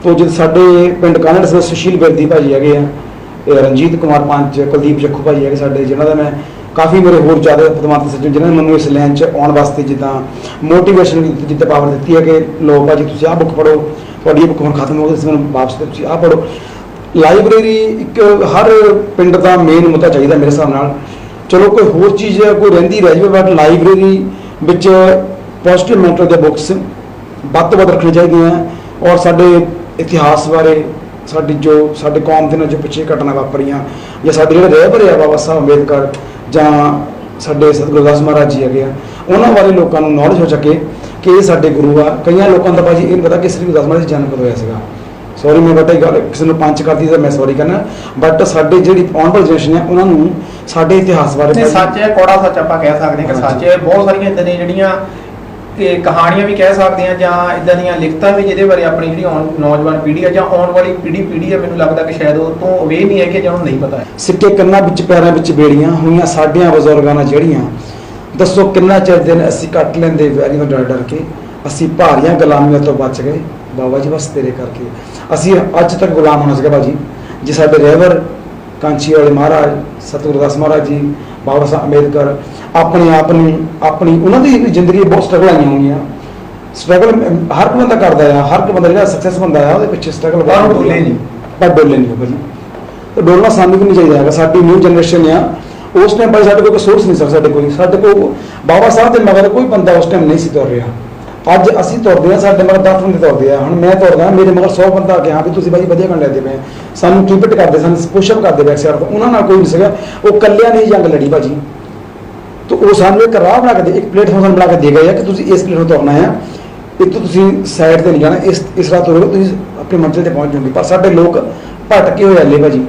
ਤੋ ਜਦ ਸਾਡੇ ਪਿੰਡ ਕਾਨੜ ਸੁਸ਼ੀਲ ਬੇਦੀ ਭਾਜੀ ਹੈਗੇ ਆ ਰਣਜੀਤ ਕੁਮਾਰ ਪੰਚ ਕੁਲਦੀਪ ਜੱਖੂ ਭਾਜੀ ਹੈਗੇ ਸਾਡੇ, ਜਿਨ੍ਹਾਂ ਦਾ ਮੈਂ ਕਾਫੀ ਮੇਰੇ ਹੋਰ ਜ਼ਿਆਦਾ ਪਦਮਾਤ ਸੱਜਣ ਜਿਨ੍ਹਾਂ ਨੇ ਮੈਨੂੰ ਇਸ ਲਾਈਨ 'ਚ ਆਉਣ ਵਾਸਤੇ ਜਿੱਦਾਂ ਮੋਟੀਵੇਸ਼ਨ ਜਿੱਦਾਂ ਪਾਵਰ ਦਿੱਤੀ ਹੈ ਕਿ ਲੋ ਭਾਜੀ ਤੁਸੀਂ ਆਹ ਬੁੱਕ ਪੜ੍ਹੋ ਤੁਹਾਡੀ ਇਹ ਬੁੱਕ ਹੁਣ ਖਤਮ ਹੋ ਗਈ ਤੁਸੀਂ ਮੈਨੂੰ ਵਾਪਸ ਦਿਓ, ਤੁਸੀਂ ਆਹ ਪੜ੍ਹੋ। ਲਾਇਬ੍ਰੇਰੀ ਇੱਕ ਹਰ ਪਿੰਡ ਦਾ ਮੇਨ ਮੁੱਦਾ ਚਾਹੀਦਾ ਮੇਰੇ ਹਿਸਾਬ ਨਾਲ। ਚਲੋ ਕੋਈ ਹੋਰ ਚੀਜ਼ ਕੋਈ ਰਹਿੰਦੀ ਰਹਿ ਜਾਵੇ ਬਟ ਲਾਇਬ੍ਰੇਰੀ ਵਿੱਚ ਪੋਜ਼ਿਟਿਵ ਮੈਂਟਲ ਦੇ ਬੁੱਕਸ ਵੱਧ ਤੋਂ ਵੱਧ ਰੱਖਣੀਆਂ ਚਾਹੀਦੀਆਂ ਔਰ ਸਾਡੇ ਇਤਿਹਾਸ ਬਾਰੇ ਸਾਡੀ ਜੋ ਸਾਡੇ ਕੌਮ ਦੇ ਨਾਲ ਜੋ ਪਿੱਛੇ ਘਟਨਾ ਵਾਪਰੀਆਂ ਜਾਂ ਸਾਡੇ ਜਿਹੜੇ ਰਹਿਬਰ ਆ ਬਾਬਾ ਸਾਹਿਬ ਅੰਬੇਦਕਰ ਜਾਂ ਸਾਡੇ ਸਤਿਗੁਰੂ ਦਾਸ ਮਹਾਰਾਜ ਜੀ ਹੈਗੇ ਆ ਉਹਨਾਂ ਬਾਰੇ ਲੋਕਾਂ ਨੂੰ ਨੌਲੇਜ ਹੋ ਸਕੇ ਕਿ ਇਹ ਸਾਡੇ ਗੁਰੂ ਆ। ਕਈਆਂ ਲੋਕਾਂ ਦਾ ਭਾਜੀ ਇਹ ਨਹੀਂ ਪਤਾ ਕਿ ਸ੍ਰੀ ਗੁਰੂ ਦਾਸ ਮਹਾਰਾਜ ਜੀ ਜਨਮ ਕਦੋਂ ਹੋਇਆ ਸੀਗਾ। ਸੌਰੀ ਮੈਂ ਬਟਾ ਗੱਲ ਕਿਸੇ ਨੂੰ ਪੰਚ ਕਰਦੀ ਤਾਂ ਮੈਂ ਸੌਰੀ ਕਰਨਾ। ਬਟ ਸਾਡੇ ਜਿਹੜੀ ਆਉਣ ਵਾਲੀ ਜਨਰੇਸ਼ਨ ਹੈ ਉਹਨਾਂ ਨੂੰ ਸਾਡੇ ਇਤਿਹਾਸ ਬਾਰੇ ਸੱਚ ਹੈ ਕੋੜਾ ਸੱਚ ਆਪਾਂ ਕਹਿ ਸਕਦੇ ਕਿ ਸੱਚ ਹੈ। ਬਹੁਤ ਸਾਰੀਆਂ ਇਦਾਂ ਦੀਆਂ ਜਿਹੜੀਆਂ ਕਿ ਕਹਾਣੀਆਂ ਵੀ ਕਹਿ ਸਕਦੇ ਆ ਜਾਂ ਇਦਾਂ ਦੀਆਂ ਲਿਖਤਾਂ ਵੀ ਜਿਹਦੇ ਬਾਰੇ ਆਪਣੀ ਜਿਹੜੀ ਆਉਣ ਨੌਜਵਾਨ ਪੀੜ੍ਹੀ ਆ ਜਾਂ ਆਉਣ ਵਾਲੀ ਪੀੜ੍ਹੀ ਪੀੜ੍ਹੀ ਆ, ਮੈਨੂੰ ਲੱਗਦਾ ਕਿ ਸ਼ਾਇਦ ਉਹ ਤੋਂ ਅਵੇਅਰ ਨਹੀਂ ਹੈ ਕਿ ਜਾਂ ਉਹਨੂੰ ਨਹੀਂ ਪਤਾ ਸਿੱਕੇ ਕੰਨਾਂ ਵਿੱਚ, ਪੈਰਾਂ ਵਿੱਚ ਬੇੜੀਆਂ ਹੋਈਆਂ ਸਾਡੀਆਂ ਬਜ਼ੁਰਗਾਂ ਨਾਲ ਜਿਹੜੀਆਂ, ਦੱਸੋ ਕਿੰਨਾ ਚਿਰ ਦਿਨ ਅਸੀਂ ਕੱਟ ਲੈਂਦੇ ਵੈਰੀ ਤੋਂ ਡਰ ਡਰ ਕੇ, ਅਸੀਂ ਭਾਰੀਆਂ ਗੁਲਾਮੀਆਂ ਤੋਂ ਬਚ ਗਏ। ਬਾਬਾ ਜੀ, ਬਸ ਤੇਰੇ ਕਰਕੇ। ਅਸੀਂ ਅੱਜ ਤੱਕ ਗੁਲਾਮ ਹੋਣਾ ਸੀਗਾ ਬਾਜੀ ਜੇ ਸਾਡੇ ਰਹਿਬਰ ਕਾਂਚੀ ਵਾਲੇ ਮਹਾਰਾਜ ਸਤਿਗੁਰਦਾਸ ਮਹਾਰਾਜ ਜੀ, ਬਾਬਾ ਸਾਹਿਬ ਅੰਬੇਦਕਰ ਆਪਣੇ ਆਪ ਨੂੰ ਆਪਣੀ ਉਹਨਾਂ ਦੀ ਵੀ ਜ਼ਿੰਦਗੀ ਬਹੁਤ ਸਟਰਗਲ ਆਈਆਂ ਹੋਈਆਂ। ਸਟਰਗਲ ਹਰ ਕੋਈ ਬੰਦਾ ਕਰਦਾ ਆ ਹਰ ਕੋਈ ਬੰਦਾ ਜਿਹੜਾ ਸਕਸੈਸ ਬੰਦਾ ਆ ਉਹਦੇ ਪਿੱਛੇ ਸਟਰਗਲ ਉਹ ਡੋਲੇ ਨਹੀਂ। ਪਰ ਡੋਲੇ ਨਹੀਂ ਭਾਜੀ ਤੇ ਡੋਲਣਾ ਸਾਨੂੰ ਵੀ ਨਹੀਂ ਚਾਹੀਦਾ ਹੈਗਾ। ਸਾਡੀ ਨਿਊ ਜਨਰੇਸ਼ਨ ਆ ਉਸ ਟਾਈਮ ਭਾਈ ਸਾਡੇ ਕੋਲ ਕੋਈ ਸੋਰਸ ਨਹੀਂ ਸੀ ਸਾਡੇ ਕੋਲ। ਸਾਡੇ ਕੋਲ ਬਾਬਾ ਸਾਹਿਬ ਦੇ ਮਗਰ ਕੋਈ ਬੰਦਾ ਉਸ ਟਾਈਮ ਨਹੀਂ ਸੀ ਤੁਰ ਰਿਹਾ ਅੱਜ ਅਸੀਂ ਤੁਰਦੇ ਆ ਸਾਡੇ ਮਗਰ 10 ਬੰਦੇ ਤੁਰਦੇ ਆ। ਹੁਣ ਮੈਂ ਤੁਰਦਾ ਮੇਰੇ ਮਗਰ 100 ਬੰਦਾ ਆ ਗਿਆ। ਵੀ ਤੁਸੀਂ ਭਾਈ ਵਧੀਆ ਕਰ ਲੈਂਦੇ ਪਏ। ਸਾਨੂੰ ਕੀਪਟ ਕਰਦੇ ਸਾਨੂੰ ਪੁਸ਼ਅਪ ਕਰਦੇ ਬੈਕ ਸਾਈਡ ਤੋਂ। ਉਹਨਾਂ ਨਾਲ ਕੋਈ ਨਹੀਂ ਸੀਗਾ। ਉਹ ਕੱਲਿਆਂ ਨੇ ਜੰਗ ਲੜੀ ਭਾਜੀ ਤੋ ਉਹ ਸਾਨੂੰ ਇੱਕ ਰਾਹ ਬਣਾ ਕੇ ਦੇ, ਇੱਕ ਪਲੇਟਫਾਰਮ ਸਾਨੂੰ ਬਣਾ ਕੇ ਦੇ ਗਏ ਆ ਕਿ ਤੁਸੀਂ ਇਸ ਪਲੇਟਫਾਰਮ ਤੋਂ ਤੁਰਨਾ ਹੈ ਇੱਥੋਂ ਤੁਸੀਂ ਸਾਈਡ ਤੇ ਨਹੀਂ ਜਾਣਾ, ਇਸ ਇਸ ਰਾਹ ਤੋਂ ਤੁਸੀਂ ਆਪਣੀ ਮੰਜ਼ਿਲ ਤੇ ਪਹੁੰਚ ਜਾਓਗੇ। ਪਰ ਸਾਡੇ ਲੋਕ ਭਟਕੇ ਹੋਏ ਹੱਲੇ ਭਾਜੀ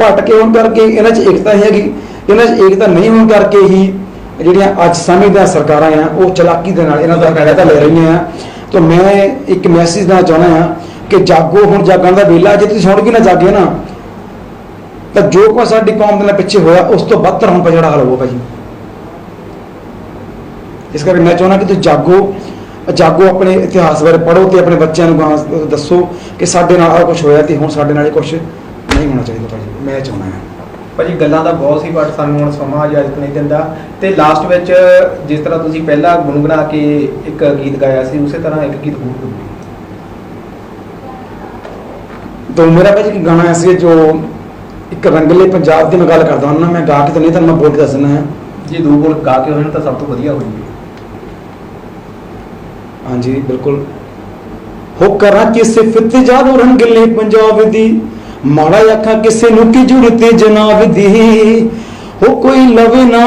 ਭਟਕੇ ਹੋਣ ਕਰਕੇ ਇਹਨਾਂ 'ਚ ਏਕਤਾ ਹੈਗੀ। ਇਹਨਾਂ 'ਚ ਏਕਤਾ ਨਹੀਂ ਹੋਣ ਕਰਕੇ ਹੀ ਜਿਹੜੀਆਂ ਅੱਜ ਸਮੇਂ ਸਰਕਾਰਾਂ ਆ, ਉਹ ਚਲਾਕੀ ਦੇ ਨਾਲ ਇਹਨਾਂ ਦਾ ਫਾਇਦਾ ਲੈ ਰਹੀਆਂ ਆ। ਤਾਂ ਮੈਂ ਇੱਕ ਮੈਸੇਜ ਦੇਣਾ ਚਾਹੁੰਦਾ ਆ ਕਿ ਜਾਗੋ ਹੁਣ ਜਾਗਣ ਦਾ ਵੇਲਾ, ਜੇ ਤੁਸੀਂ ਸੁਣ ਕੇ ਨਾ ਜਾਗੇ ਨਾ, ਤਾਂ ਜੋ ਕੁਛ ਸਾਡੀ ਕੌਮ ਦੇ ਨਾਲ ਪਿੱਛੇ ਹੋਇਆ, ਉਸ ਤੋਂ ਬੱਤਰ ਹੁਣ ਜਿਹੜਾ ਹਾਲ ਹੋਊਗਾ ਭਾਜੀ ਇਸ ਕਰਕੇ ਮੈਂ ਚਾਹੁੰਦਾ ਕਿ ਤੁਸੀਂ ਜਾਗੋ ਜਾਗੋ ਆਪਣੇ ਇਤਿਹਾਸ ਬਾਰੇ ਪੜ੍ਹੋ ਤੇ ਆਪਣੇ ਬੱਚਿਆਂ ਨੂੰ ਗਾਂ ਦੱਸੋ ਕਿ ਸਾਡੇ ਨਾਲ ਆ ਕੁਝ ਹੋਇਆ ਤੇ ਹੁਣ ਸਾਡੇ ਨਾਲ ਇਹ ਕੁਝ ਨਹੀਂ ਹੋਣਾ ਚਾਹੀਦਾ ਭਾਜੀ। ਮੈਂ ਚਾਹੁੰਦਾ ਹਾਂ। ਭਾਜੀ ਗੱਲਾਂ ਦਾ ਬਹੁਤ ਸੀ ਬਟ ਸਾਨੂੰ ਹੁਣ ਸਮਾਂ ਇਜਾਜ਼ਤ ਨਹੀਂ ਦਿੰਦਾ। ਤੇ ਲਾਸਟ ਵਿੱਚ ਜਿਸ ਤਰ੍ਹਾਂ ਤੁਸੀਂ ਪਹਿਲਾਂ ਗੁੰਗਣਾ ਕੇ ਇੱਕ ਗੀਤ ਗਾਇਆ ਸੀ ਉਸੇ ਤਰ੍ਹਾਂ ਇੱਕ ਗੀਤ ਹੋਰ ਗੁੰਗਣਾਓ। ਤਾਂ ਮੇਰਾ ਭਾਜੀ ਇੱਕ ਗਾਣਾ ਐਸੀ ਜੋ ਇੱਕ ਰੰਗਲੇ ਪੰਜਾਬ ਦੀ ਮੈਂ ਗੱਲ ਕਰਦਾ ਹਾਂ ਨਾ ਮੈਂ ਗਾ ਕੇ ਤਾਂ ਨਹੀਂ ਤੁਹਾਨੂੰ ਮੈਂ ਬੋਲ ਕੇ ਦੱਸਣਾ ਹੈ। ਜੇ ਦੋ ਬੋਲ ਗਾ ਕੇ ਹੋਣ ਤਾਂ ਸਭ ਤੋਂ ਵਧੀਆ ਹੋ ਜੂਗੀ ਹਾਂਜੀ, ਬਿਲਕੁਲ। ਹੋ ਕਰਾਂ ਕਿ ਸਿਫਤ ਜਾਦੋ ਰੰਗਲੇ ਪੰਜਾਬ ਦੀ। ਮਾੜਾ ਆਖਾਂ ਕਿਸੇ ਨੂੰ ਕੀ ਜ਼ਰੂਰਤ ਜਨਾਬ ਦੀ। ਹੋ ਕੋਈ ਲਵੇ ਨਾ,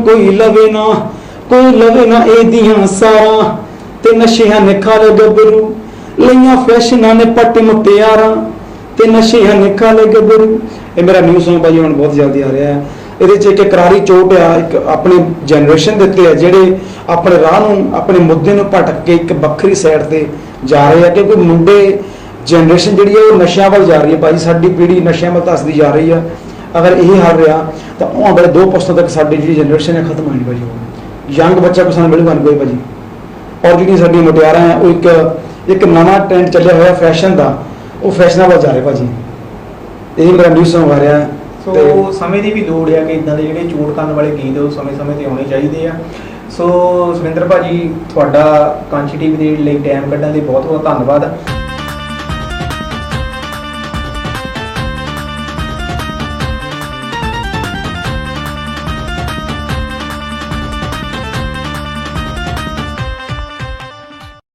ਕੋਈ ਲਵੇ ਨਾ, ਕੋਈ ਲਵੇ ਨਾ ਇਹਦੀਆਂ ਸਾਰਾ। ਤੇ ਨਸ਼ਿਆਂ ਨੇ ਖਾ ਲਏ ਗੱਭਰੂ, ਲਈਆਂ ਫੈਸ਼ਨਾਂ ਨੇ ਪੱਟ ਮੁਟਿਆਰਾਂ। ਤੇ ਨਸ਼ਿਆਂ ਨੇ ਖਾ ਗੱਭਰੂ। ਇਹ ਮੇਰਾ ਨਿਊ Song ਭਾਜੀ ਹੁਣ ਬਹੁਤ ਜਲਦੀ ਆ ਰਿਹਾ ਹੈ। ਇਹਦੇ ਚ ਇੱਕ ਕਰਾਰੀ ਚੋਟ ਆ, ਇੱਕ ਆਪਣੀ ਜਨਰੇਸ਼ਨ ਦੇ ਉੱਤੇ ਆ, ਜਿਹੜੇ ਆਪਣੇ ਰਾਹ ਨੂੰ, ਆਪਣੇ ਮੁੱਦੇ ਨੂੰ ਭਟਕ ਕੇ ਇੱਕ ਵੱਖਰੀ ਸਾਈਡ ਤੇ ਜਾ ਰਹੇ ਆ, ਕਿਉਂਕਿ ਮੁੰਡੇ ਜਨਰੇਸ਼ਨ ਜਿਹੜੀ ਹੈ ਉਹ ਨਸ਼ਿਆਂ ਵੱਲ ਜਾ ਰਹੀ ਹੈ ਭਾਜੀ, ਸਾਡੀ ਪੀੜ੍ਹੀ ਨਸ਼ਿਆਂ ਵੱਲ ਧੱਸਦੀ ਜਾ ਰਹੀ ਆ। ਅਗਰ ਇਹ ਹਾਲ ਰਿਹਾ, ਤਾਂ ਆਉਣ ਵਾਲੇ ਦੋ ਪੁਸਤਾਂ ਤੱਕ ਸਾਡੀ ਜਿਹੜੀ ਜਨਰੇਸ਼ਨ ਹੈ ਖਤਮ ਹੋਣੀ ਭਾਜੀ। ਯੰਗ ਬੱਚਾ ਪਸੰਦ ਮਿਲੂਗਾ ਨਹੀਂ ਕੋਈ ਭਾਜੀ। ਔਰ ਜਿਹੜੀ ਸਾਡੀਆਂ ਮੁਟਿਆਰਾਂ ਆ, ਉਹ ਇੱਕ ਇੱਕ ਨਵਾਂ ਟ੍ਰੈਂਡ ਚੱਲਿਆ ਹੋਇਆ ਫੈਸ਼ਨ ਦਾ, ਉਹ ਫੈਸ਼ਨਾਂ ਵੱਲ ਜਾ ਰਹੇ ਭਾਜੀ। ਇਹ ਮੇਰਾ ਨਿਊਜ਼ Song ਆ ਰਿਹਾ। ਹੈ ਸੋ ਤੇ- ਸਮੇਂ ਦੀ ਵੀ ਲੋੜ ਹੈ ਕਿ ਇਦਾਂ ਦੇ ਜਿਹੜੇ ਚੋਟ ਕਰਨ ਵਾਲੇ ਗੀਤ ਉਹ ਸਮੇਂ-ਸਮੇਂ ਤੇ ਆਉਣੇ ਚਾਹੀਦੇ ਆ। ਸੋ ਸੁਰਿੰਦਰ ਭਾਜੀ ਤੁਹਾਡਾ ਕਾਂਚੀ ਟੀਵੀ ਦੇ ਲਈ ਟਾਈਮ ਕੱਢਣ ਲਈ ਬਹੁਤ-ਬਹੁਤ ਧੰਨਵਾਦ।